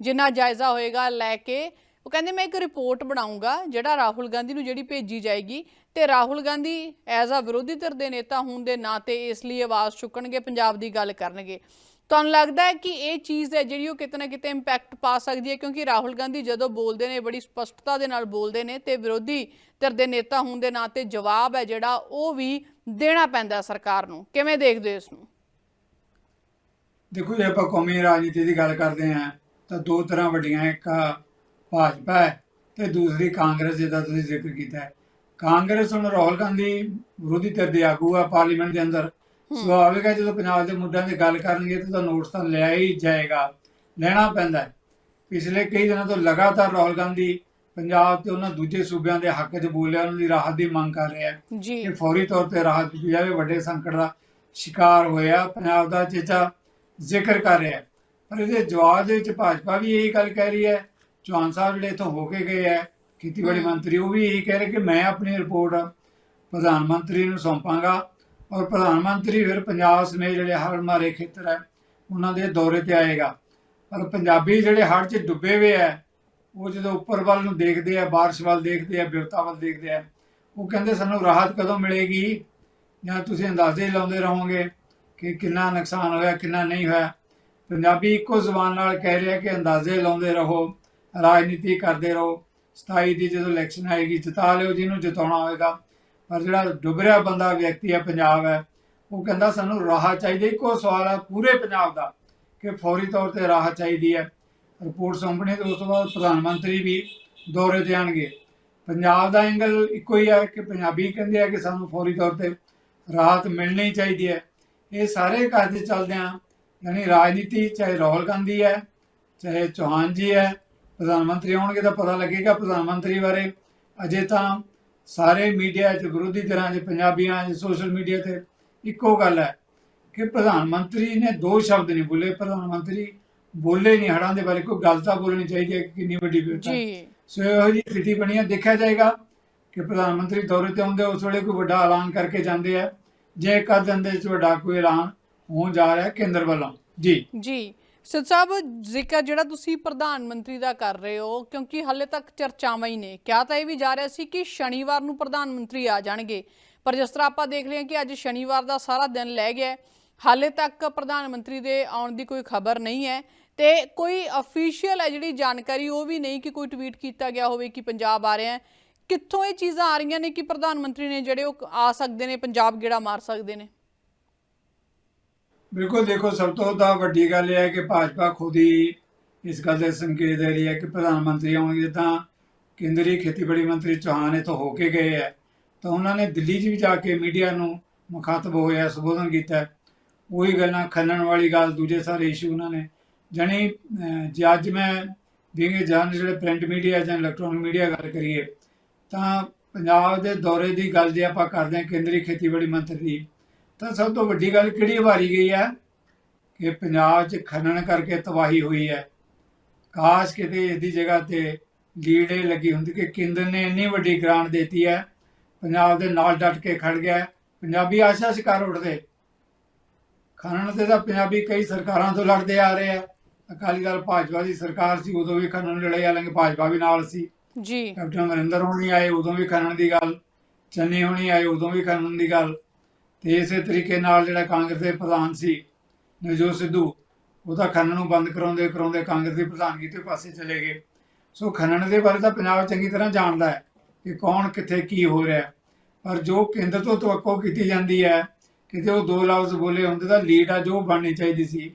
ਜਿੰਨਾ ਜਾਇਜ਼ਾ ਹੋਏਗਾ ਲੈ ਕੇ ਉਹ ਕਹਿੰਦੇ ਮੈਂ ਇੱਕ ਰਿਪੋਰਟ ਬਣਾਉਂਗਾ ਜਿਹੜਾ ਰਾਹੁਲ ਗਾਂਧੀ ਨੂੰ ਜਿਹੜੀ ਭੇਜੀ ਜਾਏਗੀ। ਤੇ ਰਾਹੁਲ ਗਾਂਧੀ ਐਜ਼ ਅ ਵਿਰੋਧੀ ਧਿਰ ਦੇ ਨੇਤਾ ਹੋਣ ਦੇ ਨਾਤੇ ਇਸ ਲਈ ਆਵਾਜ਼ ਚੁੱਕਣਗੇ ਪੰਜਾਬ ਦੀ ਗੱਲ ਕਰਨਗੇ। ਤੁਹਾਨੂੰ ਲੱਗਦਾ ਹੈ ਕਿ ਇਹ ਚੀਜ਼ ਹੈ ਜਿਹੜੀ ਉਹ ਕਿਤੇ ਨਾ ਕਿਤੇ ਇੰਪੈਕਟ ਪਾ ਸਕਦੀ ਹੈ? ਕਿਉਂਕਿ ਰਾਹੁਲ ਗਾਂਧੀ ਜਦੋਂ ਬੋਲਦੇ ਨੇ, ਬੜੀ ਸਪਸ਼ਟਤਾ ਦੇ ਨਾਲ ਬੋਲਦੇ ਨੇ ਤੇ ਵਿਰੋਧੀ ਧਿਰ ਦੇ ਨੇਤਾ ਹੋਣ ਦੇ ਨਾਤੇ ਜਵਾਬ ਹੈ ਜਿਹੜਾ, ਉਹ ਵੀ ਦੇਣਾ ਪੈਂਦਾ ਸਰਕਾਰ ਨੂੰ। ਕਿਵੇਂ ਦੇਖਦੇ ਹੋ ਇਸ ਨੂੰ? ਦੇਖੋ ਜੇ ਆਪਾਂ ਕੌਮੀ ਰਾਜਨੀਤੀ ਦੀ ਗੱਲ ਕਰਦੇ ਹਾਂ, ਤਾਂ ਦੋ ਤਰ੍ਹਾਂ ਵੱਡੀਆਂ ਇੱਕ ਭਾਜਪਾ ਹੈ ਤੇ ਦੂਸਰੀ ਕਾਂਗਰਸ, ਜਿਹਦਾ ਤੁਸੀਂ ਜ਼ਿਕਰ ਕੀਤਾ ਹੈ। ਕਾਂਗਰਸ ਹੁਣ ਰਾਹੁਲ ਗਾਂਧੀ ਵਿਰੋਧੀ ਧਿਰ ਦੇ ਆਗੂ ਆ ਪਾਰਲੀਮੈਂਟ ਦੇ ਅੰਦਰ। ਸੁਭਾਵਿਕ ਹੈ ਜਦੋਂ ਪੰਜਾਬ ਦੇ ਮੁੱਦਿਆਂ ਦੀ ਗੱਲ ਕਰਨਗੇ ਤਾਂ ਨੋਟਿਸ ਤਾਂ ਲਿਆ ਹੀ ਜਾਏਗਾ। ਲੈਣਾ ਪੈਂਦਾ ਹੈ। ਪਿਛਲੇ ਕਈ ਦਿਨਾਂ ਤੋਂ ਲਗਾਤਾਰ ਰਾਹੁਲ ਗਾਂਧੀ ਪੰਜਾਬ ਤੇ ਉਹਨਾਂ ਦੂਜੇ ਸੂਬਿਆਂ ਦੇ ਹੱਕ 'ਚ ਬੋਲਿਆ ਉਹਨਾਂ ਦੀ ਰਾਹਤ ਦੀ ਮੰਗ ਕਰ ਰਿਹਾ ਹੈ ਕਿ ਫੌਰੀ ਤੌਰ ਤੇ ਰਾਹਤ ਦਿੱਤੀ ਜਾਵੇ। ਵੱਡੇ ਸੰਕਟ ਦਾ ਸ਼ਿਕਾਰ ਹੋਇਆ ਪੰਜਾਬ ਦਾ ਚੇਚਾ ਜ਼ਿਕਰ ਕਰ ਰਿਹਾ ਹੈ। ਪਰ ਇਹਦੇ ਜਵਾਬ ਦੇ ਵਿੱਚ ਭਾਜਪਾ ਵੀ ਇਹੀ ਗੱਲ ਕਹਿ ਰਹੀ ਹੈ। ਚੌਹਾਨ ਸਾਹਿਬ ਜਿਹੜੇ ਇੱਥੋਂ ਹੋ ਕੇ ਗਏ ਹੈ ਖੇਤੀਬਾੜੀ। ਮੰਤਰੀ ਉਹ ਵੀ ਇਹੀ ਕਹਿ ਰਹੇ ਕਿ ਮੈਂ ਆਪਣੀ ਰਿਪੋਰਟ ਪ੍ਰਧਾਨ ਮੰਤਰੀ ਨੂੰ ਸੌਂਪਾਂਗਾ। ਔਰ ਪ੍ਰਧਾਨ ਮੰਤਰੀ ਫਿਰ ਪੰਜਾਬ ਸਮੇਤ ਜਿਹੜੇ ਹੜ੍ਹ ਮਾਰੇ ਖੇਤਰ ਹੈ, ਉਹਨਾਂ ਦੇ ਦੌਰੇ ਤੇ ਆਏਗਾ। ਪਰ ਪੰਜਾਬੀ ਜਿਹੜੇ ਹੜ੍ਹ 'ਚ ਡੁੱਬੇ ਹੋਏ ਹੈ, ਉਹ ਜਦੋਂ ਉੱਪਰ ਵੱਲ ਨੂੰ ਦੇਖਦੇ ਆ ਬਾਰਿਸ਼ ਵੱਲ ਦੇਖਦੇ ਆ ਬਿਵਤਾ ਵੱਲ ਦੇਖਦੇ ਆ ਉਹ ਕਹਿੰਦੇ ਸਾਨੂੰ ਰਾਹਤ ਕਦੋਂ ਮਿਲੇਗੀ? ਜਾਂ ਤੁਸੀਂ ਅੰਦਾਜ਼ੇ ਲਾਉਂਦੇ ਰਹੋਗੇ ਕਿ ਕਿੰਨਾ ਨੁਕਸਾਨ ਹੋਇਆ, ਕਿੰਨਾ ਨਹੀਂ ਹੋਇਆ? ਪੰਜਾਬੀ ਇੱਕੋ ਜ਼ੁਬਾਨ ਨਾਲ ਕਹਿ ਰਿਹਾ ਕਿ ਅੰਦਾਜ਼ੇ ਲਾਉਂਦੇ ਰਹੋ, ਰਾਜਨੀਤੀ ਕਰਦੇ ਰਹੋ। 27 ਦੀ ਜਦੋਂ ਇਲੈਕਸ਼ਨ ਆਏਗੀ, ਜਿਤਾ ਲਿਓ, ਜਿਹਨੂੰ ਜਿਤਾਉਣਾ ਹੋਵੇਗਾ ਪਰ ਜਿਹੜਾ ਡੁੱਬ ਰਿਹਾ ਬੰਦਾ ਵਿਅਕਤੀ ਹੈ, ਪੰਜਾਬ ਹੈ, ਉਹ ਕਹਿੰਦਾ ਸਾਨੂੰ ਰਾਹਤ ਚਾਹੀਦੀ ਇੱਕੋ ਸਵਾਲ ਹੈ ਪੂਰੇ ਪੰਜਾਬ ਦਾ ਕਿ ਫੌਰੀ ਤੌਰ ਤੇ ਰਾਹਤ ਚਾਹੀਦੀ ਹੈ। ਰਿਪੋਰਟ ਸੌਂਪਣੀ ਤੇ ਉਸ ਤੋਂ ਬਾਅਦ ਪ੍ਰਧਾਨ ਮੰਤਰੀ ਵੀ ਦੌਰੇ ਤੇ ਆਣਗੇ ਪੰਜਾਬ ਦਾ ਐਂਗਲ ਇੱਕੋ ਹੀ ਹੈ ਕਿ ਪੰਜਾਬੀ ਕਹਿੰਦੇ ਆ ਕਿ ਸਾਨੂੰ ਫੌਰੀ ਤੌਰ ਤੇ ਰਾਹਤ ਮਿਲਣੀ ਚਾਹੀਦੀ ਹੈ। ਇਹ ਸਾਰੇ ਕਰਦੇ ਚੱਲਦਿਆਂ ਯਾਨੀ ਰਾਜਨੀਤੀ ਚਾਹੇ ਰਾਹੁਲ ਗਾਂਧੀ ਹੈ, ਚਾਹੇ ਚੌਹਾਨ ਜੀ ਹੈ, ਪ੍ਰਧਾਨ ਮੰਤਰੀ ਆਉਣਗੇ ਤਾਂ ਪਤਾ ਲੱਗੇਗਾ ਪ੍ਰਧਾਨ ਮੰਤਰੀ ਬਾਰੇ। ਅਜੇ ਤਾਂ ਸਾਰੇ ਮੀਡੀਆ 'ਚ ਵਿਰੋਧੀ ਧਿਰਾਂ 'ਚ ਪੰਜਾਬੀਆਂ 'ਚ ਸੋਸ਼ਲ ਮੀਡੀਆ ਤੇ ਇੱਕੋ ਗੱਲ ਹੈ ਕਿ ਪ੍ਰਧਾਨ ਮੰਤਰੀ ਨੇ ਦੋ ਸ਼ਬਦ ਨਹੀਂ ਬੋਲੇ। ਪ੍ਰਧਾਨ ਮੰਤਰੀ ਬੋਲੇ ਨਹੀਂ ਹੜਾਂ ਦੇ ਬਾਰੇ ਕੋਈ ਗੱਲ ਤਾਂ ਬੋਲਣੀ ਚਾਹੀਦੀ ਹੈ ਕਿ ਕਿੰਨੀ ਵੱਡੀ ਵਿਪਤਾ ਹੈ ਜੀ। ਸੋ ਇਹੋ ਜਿਹੀ ਸਥਿਤੀ ਬਣੀ ਹੈ ਦੇਖਿਆ ਜਾਏਗਾ ਕਿ ਪ੍ਰਧਾਨ ਮੰਤਰੀ ਦੌਰੇ ਤੇ ਆਉਂਦੇ ਉਸ ਵੇਲੇ ਕੋਈ ਵੱਡਾ ਐਲਾਨ ਕਰਕੇ ਜਾਂਦੇ ਆ। ਜੇ ਕਰ ਦਿਨ ਦੇ ਵਿੱਚ ਵੱਡਾ ਕੋਈ ਐਲਾਨ ਹੋਣ ਜਾ ਰਿਹਾ ਕੇਂਦਰ ਵੱਲੋਂ। ਜੀ। ਜੀ। ਸਿੱਧ ਸਾਹਿਬ, ਜ਼ਿਕਰ ਜਿਹੜਾ ਤੁਸੀਂ ਪ੍ਰਧਾਨ ਮੰਤਰੀ ਦਾ ਕਰ ਰਹੇ ਹੋ, ਕਿਉਂਕਿ ਹਾਲੇ ਤੱਕ ਚਰਚਾਵਾਂ ਹੀ ਨੇ। ਕਿਹਾ ਤਾਂ ਇਹ ਵੀ ਜਾ ਰਿਹਾ ਸੀ ਕਿ ਸ਼ਨੀਵਾਰ ਨੂੰ ਪ੍ਰਧਾਨ ਮੰਤਰੀ ਆ ਜਾਣਗੇ। ਪਰ ਜਿਸ ਤਰ੍ਹਾਂ ਆਪਾਂ ਦੇਖ ਲਿਆ ਕਿ ਅੱਜ ਸ਼ਨੀਵਾਰ ਦਾ ਸਾਰਾ ਦਿਨ ਲੈ ਗਿਆ ਹਾਲੇ ਤੱਕ ਪ੍ਰਧਾਨ ਮੰਤਰੀ ਦੇ ਆਉਣ ਦੀ ਕੋਈ ਖਬਰ ਨਹੀਂ ਹੈ। ਤੇ ਕੋਈ ਅਫੀਸ਼ੀਅਲ ਹੈ ਜਿਹੜੀ ਜਾਣਕਾਰੀ, ਉਹ ਵੀ ਨਹੀਂ ਕਿ ਕੋਈ ਟਵੀਟ ਕੀਤਾ ਗਿਆ ਹੋਵੇ ਕਿ ਪੰਜਾਬ ਆ ਰਿਹਾ ਹੈ। ਕਿੱਥੋਂ ਇਹ ਚੀਜ਼ਾਂ ਆ ਰਹੀਆਂ ਨੇ ਕਿ ਪ੍ਰਧਾਨ ਮੰਤਰੀ ਨੇ ਜਿਹੜੇ ਉਹ ਆ ਸਕਦੇ ਨੇ, ਪੰਜਾਬ ਗੇੜਾ ਮਾਰ ਸਕਦੇ ਨੇ? ਬਿਲਕੁਲ ਦੇਖੋ, ਸਭ ਤੋਂ ਤਾਂ ਵੱਡੀ ਗੱਲ ਇਹ ਹੈ ਕਿ ਭਾਜਪਾ ਖੁਦ ਹੀ ਇਸ ਗੱਲ ਦੇ ਸੰਕੇਤ ਦੇ ਰਹੀ ਹੈ ਕਿ ਪ੍ਰਧਾਨ ਮੰਤਰੀ ਆਉਣਗੇ ਤਾਂ ਕੇਂਦਰੀ ਖੇਤੀਬਾੜੀ ਮੰਤਰੀ ਚੌਹਾਨ ਇੱਥੋਂ ਹੋ ਕੇ ਗਏ ਹੈ। ਤਾਂ ਉਹਨਾਂ ਨੇ ਦਿੱਲੀ 'ਚ ਵੀ ਜਾ ਕੇ ਮੀਡੀਆ ਨੂੰ ਮੁਖਾਤਬ ਹੋਇਆ, ਸੰਬੋਧਨ ਕੀਤਾ। ਉਹੀ ਗੱਲਾਂ ਖੰਡਣ ਵਾਲੀ ਗੱਲ, ਦੂਜੇ ਸਾਰੇ ਇਸ਼ੂ ਉਹਨਾਂ ਨੇ ਜਾਣੀ ਜੇ ਅੱਜ ਮੈਂ ਵਿੰਗੇ ਜਾਨ ਜਿਹੜੇ ਪ੍ਰਿੰਟ ਮੀਡੀਆ ਜਾਂ ਇਲੈਕਟ੍ਰੋਨਿਕ ਮੀਡੀਆ ਗੱਲ ਕਰੀਏ, ਤਾਂ ਪੰਜਾਬ ਦੇ ਦੌਰੇ ਦੀ ਗੱਲ ਜੇ ਆਪਾਂ ਕਰਦੇ ਹਾਂ ਕੇਂਦਰੀ ਖੇਤੀਬਾੜੀ ਮੰਤਰੀ ਦੀ ਤਾਂ ਸਭ ਤੋਂ ਵੱਡੀ ਗੱਲ ਕਿਹੜੀ ਵਾਰੀ ਗਈ ਹੈ? ਕਿ ਪੰਜਾਬ 'ਚ ਖਨਨ ਕਰਕੇ ਤਬਾਹੀ ਹੋਈ ਹੈ। ਕਾਸ਼ ਕਿਤੇ ਇਸ ਦੀ ਜਗ੍ਹਾ ਤੇ ਲੀੜੇ ਲੱਗੀ ਹੁੰਦੀ ਕਿ ਕੇਂਦਰ ਨੇ ਇੰਨੀ ਵੱਡੀ ਗ੍ਰਾਂਟ ਦਿੱਤੀ ਹੈ। ਪੰਜਾਬ ਦੇ ਨਾਲ ਡਟ ਕੇ ਖੜ ਗਿਆ। ਪੰਜਾਬੀ ਆਸ਼ਾ ਸ਼ਿਕਾਰ ਉੱਠਦੇ। ਖਨਨ ਤੇ ਤਾਂ ਪੰਜਾਬੀ ਕਈ ਸਰਕਾਰਾਂ ਤੋਂ ਲੜਦੇ ਆ ਰਹੇ ਆ। ਅਕਾਲੀ ਦਲ ਭਾਜਪਾ ਦੀ ਸਰਕਾਰ ਸੀ ਉਦੋਂ ਵੀ ਖਨਨ ਲੜੇ ਹਾਲਾਂਕਿ ਭਾਜਪਾ ਵੀ ਨਾਲ ਸੀ। ਜੀ। ਕੈਪਟਨ ਅਮਰਿੰਦਰ ਹੋਣੀ ਆਏ ਉਦੋਂ ਵੀ ਖਨਨ ਦੀ ਗੱਲ। ਚੰਨੀ ਹੋਣੀ ਆਏ ਉਦੋਂ ਵੀ ਖਨਨ ਦੀ ਗੱਲ। ਤੇ ਇਸੇ ਤਰੀਕੇ ਨਾਲ ਜਿਹੜਾ ਕਾਂਗਰਸ ਦੇ ਪ੍ਰਧਾਨ ਸੀ ਨਵਜੋਤ ਸਿੱਧੂ ਉਹਦਾ ਖਨਨ ਨੂੰ ਬੰਦ ਕਰਾਉਂਦੇ ਕਰਾਉਂਦੇ ਕਾਂਗਰਸ ਦੀ ਪ੍ਰਧਾਨਗੀ ਤੇ ਪਾਸੇ ਚਲੇ ਗਏ। ਸੋ ਖਨਨ ਦੇ ਬਾਰੇ ਤਾਂ ਪੰਜਾਬ ਚੰਗੀ ਤਰ੍ਹਾਂ ਜਾਣਦਾ ਹੈ ਕਿ ਕੌਣ ਕਿੱਥੇ ਕੀ ਹੋ ਰਿਹਾ। ਪਰ ਜੋ ਕੇਂਦਰ ਤੋਂ ਤਵੱਕੋ ਕੀਤੀ ਜਾਂਦੀ ਹੈ ਕਿਤੇ ਉਹ ਦੋ ਲਫ਼ਜ਼ ਬੋਲੇ ਹੁੰਦੇ ਤਾਂ ਲੀਡ ਆ ਜੋ ਬਣਨੀ ਚਾਹੀਦੀ ਸੀ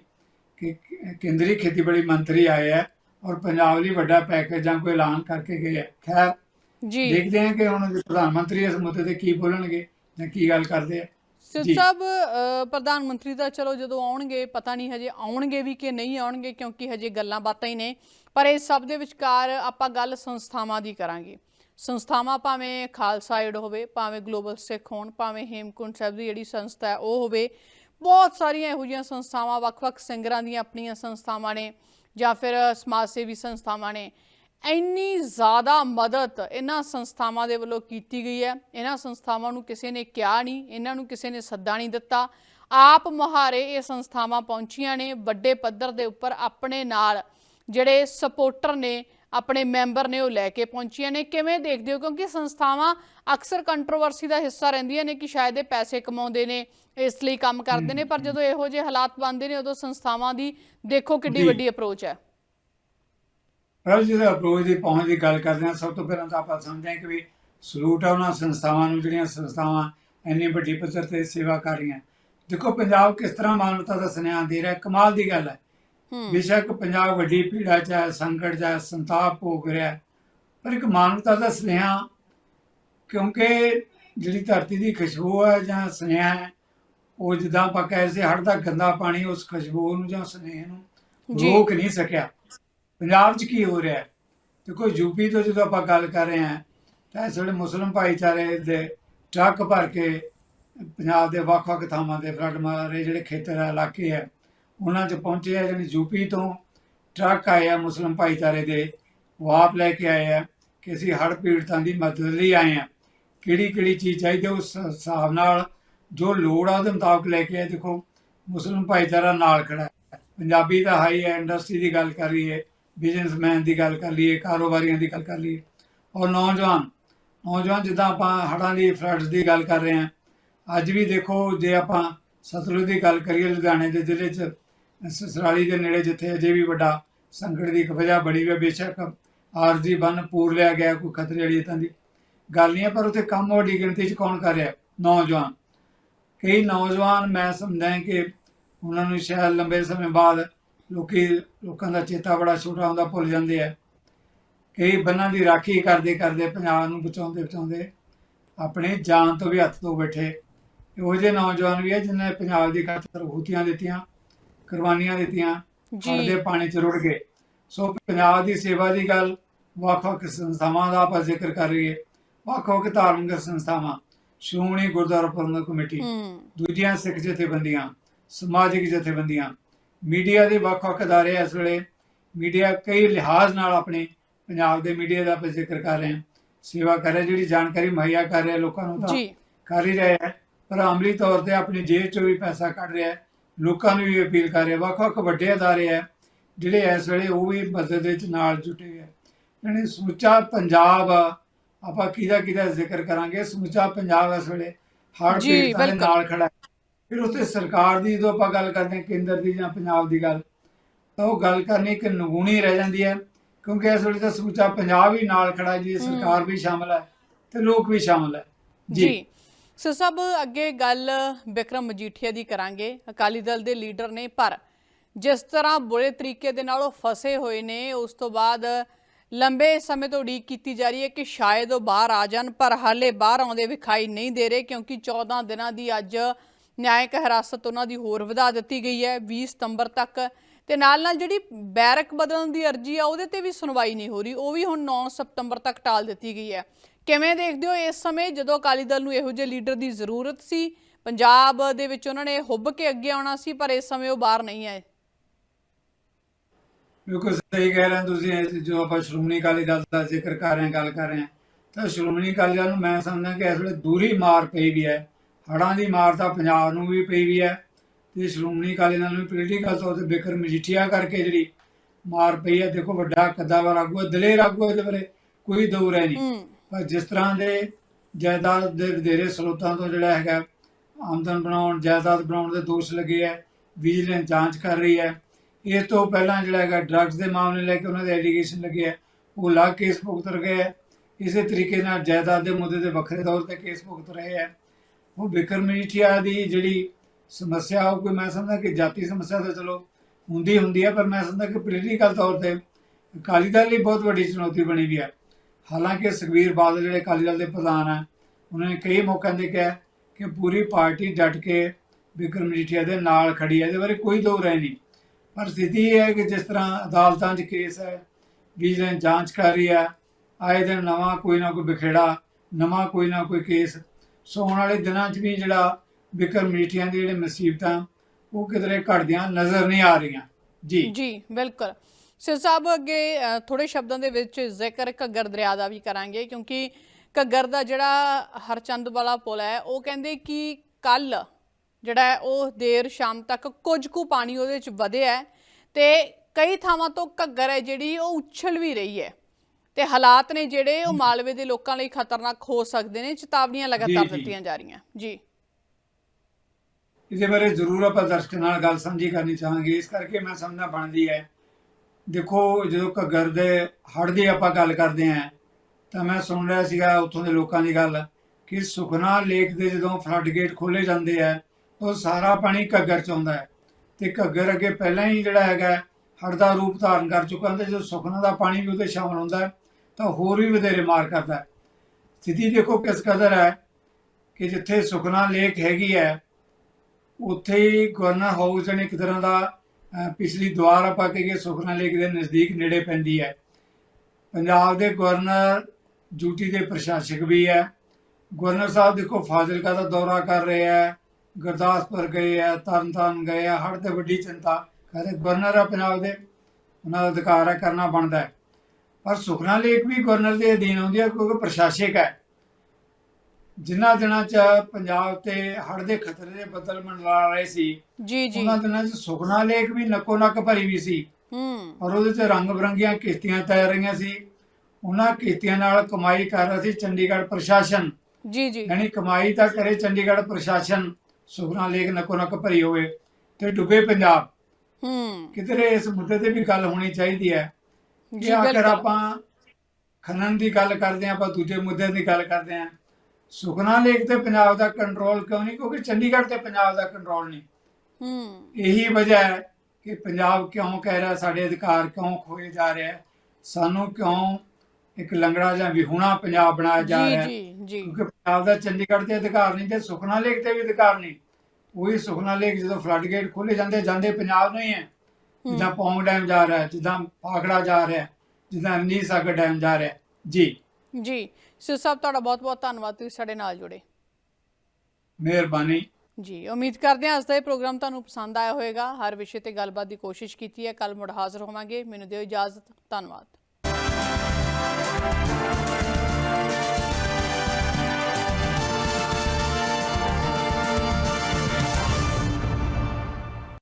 ਕਿ ਕੇਂਦਰੀ ਖੇਤੀਬਾੜੀ ਮੰਤਰੀ ਆਏ ਹੈ ਔਰ ਪੰਜਾਬ ਲਈ ਵੱਡਾ ਪੈਕੇਜ ਜਾਂ ਕੋਈ ਐਲਾਨ ਕਰਕੇ ਗਏ ਹੈ। ਖੈਰ ਜੀ। ਦੇਖਦੇ ਹਾਂ ਕਿ ਹੁਣ ਪ੍ਰਧਾਨ ਮੰਤਰੀ ਇਸ ਮੁੱਦੇ ਤੇ ਕੀ ਬੋਲਣਗੇ ਜਾਂ ਕੀ ਗੱਲ ਕਰਦੇ ਆ। ਸਿੱਧ ਜੀ। ਸਾਹਿਬ ਪ੍ਰਧਾਨ ਮੰਤਰੀ ਤਾਂ ਚਲੋ ਜਦੋਂ ਆਉਣਗੇ ਪਤਾ ਨਹੀਂ ਹਜੇ ਆਉਣਗੇ ਵੀ ਕਿ ਨਹੀਂ ਆਉਣਗੇ ਕਿਉਂਕਿ ਹਜੇ ਗੱਲਾਂ ਬਾਤਾਂ ਹੀ ਨੇ। ਪਰ ਇਸ ਸਭ ਦੇ ਵਿਚਕਾਰ ਆਪਾਂ ਗੱਲ ਸੰਸਥਾਵਾਂ ਦੀ ਕਰਾਂਗੇ। ਸੰਸਥਾਵਾਂ ਭਾਵੇਂ ਖਾਲਸਾ ਏਡ ਹੋਵੇ ਭਾਵੇਂ ਗਲੋਬਲ ਸਿੱਖ ਹੋਣ ਭਾਵੇਂ ਹੇਮਕੁੰਟ ਸਾਹਿਬ ਦੀ ਜਿਹੜੀ ਸੰਸਥਾ ਹੈ ਉਹ ਹੋਵੇ। ਬਹੁਤ ਸਾਰੀਆਂ ਇਹੋ ਜਿਹੀਆਂ ਸੰਸਥਾਵਾਂ ਵੱਖ-ਵੱਖ ਸਿੰਗਰਾਂ ਦੀਆਂ ਆਪਣੀਆਂ ਸੰਸਥਾਵਾਂ ਨੇ ਜਾਂ ਫਿਰ ਸਮਾਜ ਸੇਵੀ ਸੰਸਥਾਵਾਂ ਨੇ। ਇੰਨੀ ਜ਼ਿਆਦਾ ਮਦਦ ਇਹਨਾਂ ਸੰਸਥਾਵਾਂ ਦੇ ਵੱਲੋਂ ਕੀਤੀ ਗਈ ਹੈ। ਇਹਨਾਂ ਸੰਸਥਾਵਾਂ ਨੂੰ ਕਿਸੇ ਨੇ ਕਿਹਾ ਨਹੀਂ ਇਹਨਾਂ ਨੂੰ ਕਿਸੇ ਨੇ ਸੱਦਾ ਨਹੀਂ ਦਿੱਤਾ। ਆਪ ਮੁਹਾਰੇ ਇਹ ਸੰਸਥਾਵਾਂ ਪਹੁੰਚੀਆਂ ਨੇ ਵੱਡੇ ਪੱਧਰ ਦੇ ਉੱਪਰ ਆਪਣੇ ਨਾਲ ਜਿਹੜੇ ਸਪੋਰਟਰ ਨੇ ਆਪਣੇ ਮੈਂਬਰ ਨੇ ਉਹ ਲੈ ਕੇ ਪਹੁੰਚੀਆਂ ਨੇ। ਕਿਵੇਂ ਦੇਖਦੇ ਹੋ? ਕਿਉਂਕਿ ਸੰਸਥਾਵਾਂ ਅਕਸਰ ਕੰਟਰੋਵਰਸੀ ਦਾ ਹਿੱਸਾ ਰਹਿੰਦੀਆਂ ਨੇ ਕਿ ਸ਼ਾਇਦ ਇਹ ਪੈਸੇ ਕਮਾਉਂਦੇ ਨੇ ਇਸ ਲਈ ਕੰਮ ਕਰਦੇ ਨੇ ਪਰ ਜਦੋਂ ਇਹੋ ਜਿਹੇ ਹਾਲਾਤ ਬਣਦੇ ਨੇ ਉਦੋਂ ਸੰਸਥਾਵਾਂ ਦੀ ਦੇਖੋ ਕਿੱਡੀ ਜੀ। ਵੱਡੀ ਅਪਰੋਚ ਹੈ। ਪਰ ਜਦੋਂ ਅਪਰੋਚ ਦੀ ਪਹੁੰਚ ਦੀ ਗੱਲ ਕਰਦੇ ਹਾਂ ਸਭ ਤੋਂ ਪਹਿਲਾਂ ਤਾਂ ਆਪਾਂ ਸਮਝਦੇ ਹਾਂ ਕਿ ਵੀ ਸਲੂਟ ਆ ਉਹਨਾਂ ਸੰਸਥਾਵਾਂ ਨੂੰ ਜਿਹੜੀਆਂ ਸੰਸਥਾਵਾਂ ਇੰਨੀ ਵੱਡੀ ਪੱਧਰ ਤੇ ਸੇਵਾ ਕਰ ਰਹੀਆਂ। ਦੇਖੋ ਪੰਜਾਬ ਕਿਸ ਤਰ੍ਹਾਂ ਮਾਨਵਤਾ ਦਾ ਸੁਨੇਹਾ ਦੇ ਰਿਹਾ ਕਮਾਲ ਦੀ ਗੱਲ ਹੈ। ਬੇਸ਼ੱਕ ਪੰਜਾਬ ਵੱਡੀ ਪੀੜਾ ਚ ਹੈ ਸੰਕਟ ਚ ਹੈ ਸੰਤਾਪ ਭੋਗ ਰਿਹਾ ਪਰ ਇੱਕ ਮਾਨਵਤਾ ਦਾ ਸੁਨੇਹਾ ਕਿਉਂਕਿ ਜਿਹੜੀ ਧਰਤੀ ਦੀ ਖੁਸ਼ਬੂ ਹੈ ਜਾਂ ਸੁਨੇਹਾ ਹੈ ਉਹ ਜਿੱਦਾਂ ਆਪਾਂ ਕਹਿ ਰਹੇ ਸੀ ਹੜ੍ਹ ਦਾ ਗੰਦਾ ਪਾਣੀ ਉਸ ਖੁਸ਼ਬੂ ਨੂੰ ਜਾਂ ਸੁਨੇਹੇ ਨੂੰ। ਰੋਕ ਨਹੀਂ ਸਕਿਆ। ਪੰਜਾਬ 'ਚ ਕੀ ਹੋ ਰਿਹਾ ਹੈ? ਦੇਖੋ ਯੂਪੀ ਤੋਂ ਜਦੋਂ ਆਪਾਂ ਗੱਲ ਕਰ ਰਹੇ ਹਾਂ, ਤਾਂ ਇਸ ਵੇਲੇ ਮੁਸਲਮ ਭਾਈਚਾਰੇ ਦੇ ਟਰੱਕ ਭਰ ਕੇ ਪੰਜਾਬ ਦੇ ਵੱਖ-ਵੱਖ ਥਾਵਾਂ ਦੇ ਫਲੱਡ ਮਾਰੇ ਜਿਹੜੇ ਖੇਤਰ ਆ, ਇਲਾਕੇ ਆ, ਉਹਨਾਂ 'ਚ ਪਹੁੰਚੇ ਆ ਜਿਹੜੇ ਯੂਪੀ ਤੋਂ ਟਰੱਕ ਆਏ ਆ ਮੁਸਲਮ ਭਾਈਚਾਰੇ ਦੇ, ਉਹ ਆਪ ਲੈ ਕੇ ਆਏ ਆ ਕਿ ਅਸੀਂ ਹੜ੍ਹ ਪੀੜਤਾਂ ਦੀ ਮਦਦ ਲਈ ਆਏ ਆ। ਕਿਹੜੀ ਕਿਹੜੀ ਚੀਜ਼ ਚਾਹੀਦੀ ਉਸ ਹਿਸਾਬ ਨਾਲ ਜੋ ਲੋੜ ਆ, ਉਹਦੇ ਮੁਤਾਬਕ ਲੈ ਕੇ ਆਏ। ਦੇਖੋ, ਮੁਸਲਮ ਭਾਈਚਾਰਾ ਨਾਲ ਖੜਾ ਹੈ। ਪੰਜਾਬੀ ਤਾਂ ਹਾਈ ਹੈ ਇੰਡਸਟਰੀ ਦੀ ਗੱਲ ਕਰੀਏ ਬਿਜ਼ਨਸਮੈਨ ਦੀ ਗੱਲ ਕਰ ਲਈਏ, ਕਾਰੋਬਾਰੀਆਂ ਦੀ ਗੱਲ ਕਰ ਲਈਏ। ਔਰ ਨੌਜਵਾਨ ਨੌਜਵਾਨ ਜਿੱਦਾਂ ਆਪਾਂ ਹੜ੍ਹਾਂ ਦੀ, ਫਲੱਡਸ ਦੀ ਗੱਲ ਕਰ ਰਹੇ ਹਾਂ, ਅੱਜ ਵੀ ਦੇਖੋ ਜੇ ਆਪਾਂ ਸਤਲੁਜ ਦੀ ਗੱਲ ਕਰੀਏ, ਲੁਧਿਆਣੇ ਦੇ ਜ਼ਿਲ੍ਹੇ 'ਚ ਸਸਰਾਲੀ ਦੇ ਨੇੜੇ ਜਿੱਥੇ ਅਜੇ ਵੀ ਵੱਡਾ ਸੰਕਟ ਦੀ ਇੱਕ ਵਜ੍ਹਾ ਬਣੀ ਹੋਈ ਬੇਸ਼ੱਕ ਆਰਜ਼ੀ ਬੰਨ ਪੂਰ ਲਿਆ ਗਿਆ, ਕੋਈ ਖਤਰੇ ਵਾਲੀ ਤਾਂ ਦੀ ਗੱਲ ਨਹੀਂ ਹੈ ਪਰ ਉੱਥੇ ਕੰਮ ਵੱਡੀ ਗਿਣਤੀ 'ਚ ਕੌਣ ਕਰ ਰਿਹਾ? ਨੌਜਵਾਨ। ਕਈ ਨੌਜਵਾਨ ਮੈਂ ਸਮਝਦਾ ਕਿ ਉਹਨਾਂ ਨੂੰ ਸ਼ਾਇਦ ਲੰਬੇ ਸਮੇਂ ਬਾਅਦ ਲੋਕੀ ਲੋਕਾਂ ਦਾ ਚੇਤਾ ਬੜਾ ਛੋਟਾ ਹੁੰਦਾ ਭੁੱਲ ਜਾਂਦੇ ਆ। ਕਈ ਬੰਨਾਂ ਦੀ ਰਾਖੀ ਕਰਦੇ ਕਰਦੇ ਪੰਜਾਬ ਨੂੰ ਬਚਾਉਂਦੇ ਬਚਾਉਂਦੇ ਆਪਣੇ ਜਾਨ ਤੋਂ ਵੀ ਹੱਥ ਤੋਂ ਬੈਠੇ। ਇਹੋ ਜਿਹੇ ਨੌਜਵਾਨ ਵੀ ਆ ਜਿਨ੍ਹਾਂ ਨੇ ਪੰਜਾਬ ਦੀ ਖਾਤਰ ਹੂਤੀਆਂ ਦਿੱਤੀਆਂ ਕੁਰਬਾਨੀਆਂ ਦਿੱਤੀਆਂ ਦੇ ਪਾਣੀ ਚ ਰੁੜ ਗਏ। ਸੋ ਪੰਜਾਬ ਦੀ ਸੇਵਾ ਦੀ ਗੱਲ ਵੱਖ-ਵੱਖ ਸੰਸਥਾਵਾਂ ਦਾ ਆਪਾਂ ਜ਼ਿਕਰ ਕਰ ਰਹੀਏ ਵੱਖ-ਵੱਖ ਧਾਰਮਿਕ ਸੰਸਥਾਵਾਂ ਸ਼੍ਰੋਮਣੀ ਗੁਰਦੁਆਰਾ ਪ੍ਰਬੰਧਕ ਕਮੇਟੀ ਹੂੰ। ਦੂਜੀਆਂ ਸਿੱਖ ਜਥੇਬੰਦੀਆਂ ਸਮਾਜਿਕ ਜਥੇਬੰਦੀਆਂ ਮੀਡੀਆ ਦੇ ਵੱਖ-ਵੱਖ ਅਦਾਰੇ ਇਸ ਵੇਲੇ ਮੀਡੀਆ ਕਈ ਲਿਹਾਜ਼ ਨਾਲ ਆਪਣੇ ਪੰਜਾਬ ਦੇ ਮੀਡੀਆ ਦਾ ਜ਼ਿਕਰ ਕਰ ਰਹੇ ਹਾਂ ਸੇਵਾ ਕਰ ਰਿਹਾ ਜਿਹੜੀ ਜਾਣਕਾਰੀ ਮੁਹੱਈਆ ਕਰ ਰਿਹਾ ਲੋਕਾਂ ਨੂੰ ਤਾਂ ਕਰ ਹੀ ਰਿਹਾ ਹੈ। ਪਰ ਅਮਲੀ ਤੌਰ ਤੇ ਆਪਣੀ ਜੇਬ ਚੋਂ ਵੀ ਪੈਸਾ ਕੱਢ ਰਿਹਾ ਹੈ। ਲੋਕਾਂ ਨੂੰ ਵੀ ਅਪੀਲ ਕਰ ਰਿਹਾ ਵੱਖ-ਵੱਖ ਵੱਡੇ ਅਦਾਰੇ ਹੈ ਜਿਹੜੇ ਇਸ ਵੇਲੇ ਉਹ ਵੀ ਮਦਦ ਵਿੱਚ ਨਾਲ ਜੁਟੇ ਹੋਏ ਯਾਨੀ ਸਮੁੱਚਾ ਪੰਜਾਬ ਆਪਾਂ ਕਿਹਦਾ ਕਿਹਦਾ ਜ਼ਿਕਰ ਕਰਾਂਗੇ? ਸਮੁੱਚਾ ਪੰਜਾਬ ਇਸ ਵੇਲੇ ਪੀੜਤਾਂ ਦੇ। ਨਾਲ ਖੜਾ ਹੈ। ਫਿਰ ਉੱਤੇ ਸਰਕਾਰ ਦੀ ਜਦੋਂ ਆਪਾਂ ਗੱਲ ਕਰਦੇ ਹਾਂ ਕੇਂਦਰ ਦੀ ਜਾਂ ਪੰਜਾਬ ਦੀ ਗੱਲ ਤਾਂ ਉਹ ਗੱਲ ਕਰਨੀ ਇੱਕ ਨਗੂਣੀ ਰਹਿ ਜਾਂਦੀ ਹੈ ਕਿਉਂਕਿ ਇਸ ਵੇਲੇ ਤਾਂ ਸਮੁੱਚਾ ਪੰਜਾਬ ਹੀ ਨਾਲ ਖੜਾ ਜੀ। ਸਰਕਾਰ ਵੀ ਸ਼ਾਮਲ ਹੈ ਤੇ ਲੋਕ ਵੀ ਸ਼ਾਮਲ ਹੈ। ਜੀ। ਸੋ ਸਭ ਅੱਗੇ ਗੱਲ ਵਿਕਰਮ ਮਜੀਠੀਆ ਦੀ ਕਰਾਂਗੇ। ਅਕਾਲੀ ਦਲ ਦੇ ਲੀਡਰ ਨੇ ਪਰ ਜਿਸ ਤਰ੍ਹਾਂ ਬੁਰੇ ਤਰੀਕੇ ਦੇ ਨਾਲ ਉਹ ਫਸੇ ਹੋਏ ਨੇ ਉਸ ਤੋਂ ਬਾਅਦ ਲੰਬੇ ਸਮੇਂ ਤੋਂ ਉਡੀਕ ਕੀਤੀ ਜਾ ਰਹੀ ਹੈ ਕਿ ਸ਼ਾਇਦ ਉਹ ਬਾਹਰ ਆ ਜਾਣ ਪਰ ਹਾਲੇ ਬਾਹਰ ਆਉਂਦੇ ਵਿਖਾਈ ਨਹੀਂ ਦੇ ਰਹੇ ਕਿਉਂਕਿ 14 ਦਿਨਾਂ ਦੀ ਅੱਜ ਨਿਆਇਕ ਹਿਰਾਸਤ ਉਹਨਾਂ ਦੀ ਹੋਰ ਵਧਾ ਦਿੱਤੀ ਗਈ ਹੈ 20 ਸਤੰਬਰ ਤੱਕ। ਤੇ ਨਾਲ ਨਾਲ ਜਿਹੜੀ ਬੈਰਕ ਬਦਲਣ ਦੀ ਅਰਜੀ ਆ, ਉਹਦੇ ਤੇ ਵੀ ਸੁਣਵਾਈ ਨਹੀਂ ਹੋ ਰਹੀ। ਉਹ ਵੀ ਹੁਣ 9 ਸਤੰਬਰ ਤੱਕ ਟਾਲ ਦਿੱਤੀ ਗਈ ਹੈ। ਕਿਵੇਂ ਦੇਖਦੇ ਹੋ ਇਸ ਸਮੇਂ ਜਦੋਂ ਅਕਾਲੀ ਦਲ ਨੂੰ ਇਹੋ ਜਿਹੇ ਲੀਡਰ ਦੀ ਜ਼ਰੂਰਤ ਸੀ? ਪੰਜਾਬ ਦੇ ਵਿੱਚ ਉਹਨਾਂ ਨੇ ਹੁੱਬ ਕੇ ਅੱਗੇ ਆਉਣਾ ਸੀ, ਪਰ ਇਸ ਸਮੇਂ ਉਹ ਬਾਹਰ ਨਹੀਂ ਆਏ। ਬਿਲਕੁਲ ਸਹੀ ਕਹਿ ਰਹੇ ਤੁਸੀਂ। ਜੋ ਆਪਾਂ ਸ਼੍ਰੋਮਣੀ ਅਕਾਲੀ ਦਲ ਦਾ ਜ਼ਿਕਰ ਕਰ ਰਹੇ ਹਾਂ, ਗੱਲ ਕਰ ਰਹੇ ਹਾਂ, ਤਾਂ ਸ਼੍ਰੋਮਣੀ ਅਕਾਲੀ ਦਲ ਨੂੰ ਮੈਂ ਸਮਝਦਾ ਕਿ ਇਸ ਵੇਲੇ ਦੂਰੀ ਮਾਰ ਪਈ ਵੀ ਹੈ। ਹੜ੍ਹਾਂ ਦੀ ਮਾਰ ਤਾਂ ਪੰਜਾਬ ਨੂੰ ਵੀ ਪਈ ਵੀ ਹੈ। ਤੇ ਸ਼੍ਰੋਮਣੀ ਅਕਾਲੀ ਦਲ ਨੂੰ ਪੋਲੀਟੀਕਲ ਤੌਰ ਤੇ ਬਿਕਰ ਮਜੀਠੀਆ ਕਰਕੇ ਜਿਹੜੀ ਮਾਰ ਪਈ ਹੈ ਦੇਖੋ ਵੱਡਾ ਕੱਦਾਵਰ ਆਗੂ ਹੈ ਦਲੇਰ ਆਗੂ ਹੈ ਇਹਦੇ ਬਾਰੇ ਕੋਈ ਦੋ ਰਹਿ ਨਹੀਂ। ਹੂੰ। ਪਰ ਜਿਸ ਤਰ੍ਹਾਂ ਦੇ ਜਾਇਦਾਦ ਦੇ ਵਧੇਰੇ ਸਰੋਤਾਂ ਤੋਂ ਜਿਹੜਾ ਹੈਗਾ ਆਮਦਨ ਬਣਾਉਣ ਜਾਇਦਾਦ ਬਣਾਉਣ ਦੇ ਦੋਸ਼ ਲੱਗੇ ਹੈ ਵਿਜੀਲੈਂਸ ਜਾਂਚ ਕਰ ਰਹੀ ਹੈ। ਇਸ ਤੋਂ ਪਹਿਲਾਂ ਜਿਹੜਾ ਹੈਗਾ ਡਰੱਗਸ ਦੇ ਮਾਮਲੇ ਲੈ ਕੇ ਉਹਨਾਂ ਦੇ ਐਲੀਗੇਸ਼ਨ ਲੱਗੇ ਹੈ ਉਹ ਲਾ ਕੇਸ ਭੁਗਤ ਰਹੇ ਹੈ। ਇਸੇ ਤਰੀਕੇ ਨਾਲ ਜਾਇਦਾਦ ਦੇ ਮੁੱਦੇ ਤੇ ਵੱਖਰੇ ਤੌਰ ਤੇ ਕੇਸ ਭੁਗਤ ਰਹੇ ਹੈ। ਉਹ ਬਿਕਰਮ ਮਜੀਠੀਆ ਦੀ ਜਿਹੜੀ ਸਮੱਸਿਆ, ਉਹ ਕੋਈ ਮੈਂ ਸਮਝਦਾ ਕਿ ਜਾਤੀ ਸਮੱਸਿਆ ਤਾਂ ਚਲੋ ਹੁੰਦੀ ਹੁੰਦੀ ਹੈ ਪਰ ਮੈਂ ਸਮਝਦਾ ਕਿ ਪੋਲੀਟੀਕਲ ਤੌਰ ਤੇ ਅਕਾਲੀ ਦਲ ਲਈ ਬਹੁਤ ਵੱਡੀ ਚੁਣੌਤੀ ਬਣੀ ਵੀ ਹੈ ਹਾਲਾਂਕਿ ਸੁਖਬੀਰ ਬਾਦਲ ਜਿਹੜੇ ਅਕਾਲੀ ਦਲ ਦੇ ਪ੍ਰਧਾਨ ਹੈ ਉਹਨਾਂ ਨੇ ਕਈ ਮੌਕਿਆਂ ਤੇ ਕਿਹਾ ਕਿ ਪੂਰੀ ਪਾਰਟੀ ਡਟ ਕੇ ਬਿਕਰਮ ਮਜੀਠੀਆ ਦੇ ਨਾਲ ਖੜੀ ਹੈ ਇਹਦੇ ਬਾਰੇ ਕੋਈ ਦੋ ਰਾਏ ਨਹੀਂ। ਪਰ ਸਥਿਤੀ ਇਹ ਹੈ ਕਿ ਜਿਸ ਤਰ੍ਹਾਂ ਅਦਾਲਤਾਂ 'ਚ ਕੇਸ ਹੈ ਵਿਜੀਲੈਂਸ ਜਾਂਚ ਕਰ ਰਹੀ ਹੈ ਆਏ ਦਿਨ ਨਵਾਂ ਕੋਈ ਨਾ ਕੋਈ ਵਿਖੇੜਾ, ਨਵਾਂ ਕੋਈ ਨਾ ਕੋਈ ਕੇਸ ਸੋ ਆਉਣ ਵਾਲੇ ਦਿਨਾਂ 'ਚ ਵੀ ਜਿਹੜਾ ਬਿਕਰਮ ਮਜੀਠੀਆ ਦੀ ਜਿਹੜੇ ਮੁਸੀਬਤਾਂ, ਉਹ ਕਿਧਰੇ ਘਟਦੀਆਂ ਨਜ਼ਰ ਨਹੀਂ ਆ ਰਹੀਆਂ। ਜੀ। ਜੀ, ਬਿਲਕੁਲ। ਸਿਰ ਸਾਹਿਬ, ਅੱਗੇ ਥੋੜੇ ਸ਼ਬਦਾਂ ਦੇ ਵਿੱਚ ਜ਼ਿਕਰ ਘੱਗਰ ਦਰਿਆ ਦਾ ਵੀ ਕਰਾਂਗੇ, ਕਿਉਂਕਿ ਘੱਗਰ ਦਾ ਜਿਹੜਾ ਹਰਚੰਦ ਵਾਲਾ ਪੁਲ ਹੈ, ਉਹ ਕਹਿੰਦੇ ਕਿ ਕੱਲ ਜਿਹੜਾ ਹੈ, ਉਹ ਦੇਰ ਸ਼ਾਮ ਤੱਕ ਕੁਝ ਕੁ ਪਾਣੀ ਉਹਦੇ ਵਿੱਚ ਵਧਿਆ ਤੇ ਕਈ ਥਾਵਾਂ ਤੋਂ ਘੱਗਰ ਹੈ ਜਿਹੜੀ, ਉਹ ਉਛਲ ਵੀ ਰਹੀ ਹੈ। ਤੇ ਹਾਲਾਤ ਨੇ ਜਿਹੜੇ ਉਹ ਮਾਲਵੇ ਦੇ ਲੋਕਾਂ ਲਈ ਖਤਰਨਾਕ ਹੋ ਸਕਦੇ ਨੇ ਚੇਤਾਵਨੀਆਂ ਲਗਾਤਾਰ। ਦਿੱਤੀਆਂ ਜਾ ਰਹੀਆਂ। ਜੀ। ਇਹਦੇ ਬਾਰੇ ਜ਼ਰੂਰ ਆਪਾਂ ਦਰਸ਼ਕ ਨਾਲ ਗੱਲ ਸਾਂਝੀ ਕਰਨੀ ਚਾਹਾਂਗੇ। ਇਸ ਕਰਕੇ ਮੈਂ ਸਮਝਣਾ ਬਣਦੀ ਹੈ। ਦੇਖੋ ਜਦੋਂ ਘੱਗਰ ਦੇ ਹੜ੍ਹ ਦੀ ਆਪਾਂ ਗੱਲ ਕਰਦੇ ਆਂ ਤਾਂ ਮੈਂ ਸੁਣ ਰਿਹਾ ਸੀਗਾ ਉੱਥੋਂ ਦੇ ਲੋਕਾਂ ਦੀ ਗੱਲ ਕਿ ਸੁਖਨਾ ਲੇਕ ਦੇ ਜਦੋਂ ਫਲੱਡ ਗੇਟ ਖੋਲੇ ਜਾਂਦੇ ਆ ਉਹ ਸਾਰਾ ਪਾਣੀ ਘੱਗਰ ਚ ਆਉਂਦਾ ਹੈ। ਤੇ ਘੱਗਰ ਅੱਗੇ ਪਹਿਲਾਂ ਹੀ ਜਿਹੜਾ ਹੈਗਾ ਹੜ੍ਹ ਦਾ ਰੂਪ ਧਾਰਨ ਕਰ ਚੁੱਕਾ ਹੁੰਦਾ ਜਦੋਂ ਸੁਖਨਾ ਦਾ ਪਾਣੀ ਵੀ ਉਹਦੇ ਸ਼ਾਮਲ ਹੁੰਦਾ ਹੈ, ਤਾਂ ਹੋਰ ਵੀ ਵਧੇਰੇ ਮਾਰ ਕਰਦਾ ਸਥਿਤੀ ਦੇਖੋ ਕਿਸ ਕਦਰ ਹੈ ਕਿ ਜਿੱਥੇ ਸੁਖਨਾ ਲੇਕ ਹੈਗੀ ਹੈ, ਉੱਥੇ ਹੀ ਗਵਰਨਰ ਹਾਊਸ ਜਣੇ ਇੱਕ ਤਰ੍ਹਾਂ ਦਾ ਪਿਛਲੀ ਦੁਆਰ ਆਪਾਂ ਕਹੀਏ ਸੁਖਨਾ ਲੇਕ ਦੇ ਨਜ਼ਦੀਕ ਨੇੜੇ ਪੈਂਦੀ ਹੈ। ਪੰਜਾਬ ਦੇ ਗਵਰਨਰ ਡਿਊਟੀ ਦੇ ਪ੍ਰਸ਼ਾਸਕ ਵੀ ਹੈ। ਗਵਰਨਰ ਸਾਹਿਬ ਦੇਖੋ ਫਾਜ਼ਿਲਕਾ ਦਾ ਦੌਰਾ ਕਰ ਰਹੇ ਹੈ, ਗੁਰਦਾਸਪੁਰ ਗਏ ਹੈ, ਤਰਨਤਾਰਨ ਗਏ ਹੈ, ਹੜ੍ਹ ਤੇ ਵੱਡੀ ਚਿੰਤਾ। ਕਰ ਗਵਰਨਰ ਆ ਪੰਜਾਬ ਦੇ, ਉਹਨਾਂ ਦਾ ਅਧਿਕਾਰ ਹੈ, ਕਰਨਾ ਬਣਦਾ ਹੈ। ਪਰ ਸੁਖਨਾ ਲੇਕ ਵੀ ਗਵਰਨਰ ਦੇ ਅਧੀਨ ਆਉਂਦੀ ਹੈ ਕਿਉਂਕਿ ਪ੍ਰਸ਼ਾਸਕ ਹੈ। ਜਿਨ੍ਹਾਂ ਦਿਨਾਂ 'ਚ ਪੰਜਾਬ ਤੇ ਹੜ੍ਹ ਦੇ ਖਤਰੇ ਦੇ ਬੱਦਲ ਮੰਡਰਾ ਰਹੇ ਸੀ ਜੀ ਜੀ। ਉਹਨਾਂ ਦਿਨਾਂ 'ਚ ਸੁਖਨਾ ਲੇਕ ਵੀ ਨੱਕੋ ਨੱਕ ਭਰੀ ਵੀ ਸੀ। ਹੂੰ। ਔਰ ਉਹਦੇ 'ਚ ਰੰਗ ਬਰੰਗੀਆਂ ਕਿਸ਼ਤੀਆਂ ਤੈਰ ਰਹੀਆਂ ਸੀ। ਉਹਨਾਂ ਕਿਸ਼ਤੀਆਂ ਨਾਲ ਕਮਾਈ ਕਰ ਰਿਹਾ ਸੀ ਚੰਡੀਗੜ੍ਹ ਪ੍ਰਸ਼ਾਸਨ। ਜੀ ਜੀ। ਯਾਨੀ ਕਮਾਈ ਤਾਂ ਕਰੇ ਚੰਡੀਗੜ੍ਹ ਪ੍ਰਸ਼ਾਸਨ ਸੁਖਨਾ ਲੇਕ ਨੱਕੋ ਨੱਕ ਭਰੀ ਹੋਵੇ ਤੇ ਡੁੱਬੇ ਪੰਜਾਬ। ਹੂੰ। ਕਿਧਰੇ ਇਸ ਮੁੱਦੇ ਤੇ ਵੀ ਗੱਲ ਹੋਣੀ ਚਾਹੀਦੀ ਹੈ। ਜੀ ਆਖਰ ਬਿਲਕੁਲ। ਆਪਾਂ ਖਨਨ ਦੀ ਗੱਲ ਕਰਦੇ ਹਾਂ ਆਪਾਂ ਦੂਜੇ ਮੁੱਦੇ ਦੀ ਗੱਲ ਕਰਦੇ ਹਾਂ ਸੁਖਨਾ ਲੇਕ ਤੇ ਪੰਜਾਬ ਦਾ ਕੰਟਰੋਲ ਕਿਉਂ ਨਹੀਂ? ਕਿਉਂਕਿ ਚੰਡੀਗੜ੍ਹ ਤੇ ਪੰਜਾਬ ਦਾ ਕੰਟਰੋਲ ਨਹੀਂ। ਹੂੰ। ਇਹੀ ਵਜ੍ਹਾ ਹੈ ਕਿ ਪੰਜਾਬ ਕਿਉਂ ਕਹਿ ਰਿਹਾ ਸਾਡੇ ਅਧਿਕਾਰ ਕਿਉਂ ਖੋਏ ਜਾ ਰਹੇ ਹੈ ਸਾਨੂੰ ਕਿਉਂ ਇੱਕ ਲੰਗੜਾ ਜਾਂ ਵਿਹੂਣਾ ਪੰਜਾਬ ਬਣਾਇਆ ਜਾ ਰਿਹਾ? ਹੈ ਜੀ ਜੀ। ਜੀ ਕਿਉਂਕਿ ਪੰਜਾਬ ਦਾ ਚੰਡੀਗੜ੍ਹ ਤੇ ਅਧਿਕਾਰ ਨਹੀਂ ਤੇ ਸੁਖਨਾ ਲੇਕ ਤੇ ਵੀ ਅਧਿਕਾਰ ਨਹੀਂ। ਉਹੀ ਸੁਖਨਾ ਲੇਕ ਜਦੋਂ ਫਲੱਡ ਗੇਟ ਖੋਲੇ ਜਾਂਦੇ ਜਾਂਦੇ ਪੰਜਾਬ ਨੂੰ ਹੀ ਹੈ। ਜਿੱਦਾਂ ਪੌਂਗ ਡੈਮ ਜਾ ਰਿਹਾ ਹੈ, ਜਿੱਦਾਂ ਪਾਖੜਾ ਜਾ ਰਿਹਾ ਹੈ, ਜਿੱਦਾਂ ਨੀ ਸਾਗਰ ਡੈਮ ਜਾ ਰਿਹਾ। ਹੈ। ਜੀ। ਜੀ। ਸਿਰ ਸਾਹਿਬ ਤੁਹਾਡਾ ਬਹੁਤ ਬਹੁਤ ਧੰਨਵਾਦ ਤੁਸੀਂ ਸਾਡੇ ਨਾਲ ਜੁੜੇ। ਮਿਹਰਬਾਨੀ। ਜੀ ਉਮੀਦ ਕਰਦੇ ਹਾਂ ਅੱਜ ਦਾ ਇਹ ਪ੍ਰੋਗਰਾਮ ਤੁਹਾਨੂੰ ਪਸੰਦ ਆਇਆ ਹੋਵੇਗਾ। ਹਰ ਵਿਸ਼ੇ ਤੇ ਗੱਲਬਾਤ ਦੀ ਕੋਸ਼ਿਸ਼ ਕੀਤੀ ਹੈ। ਕੱਲ ਮੁੜ ਹਾਜ਼ਰ ਹੋਵਾਂਗੇ। ਮੈਨੂੰ ਦਿਓ ਇਜਾਜ਼ਤ। ਧੰਨਵਾਦ।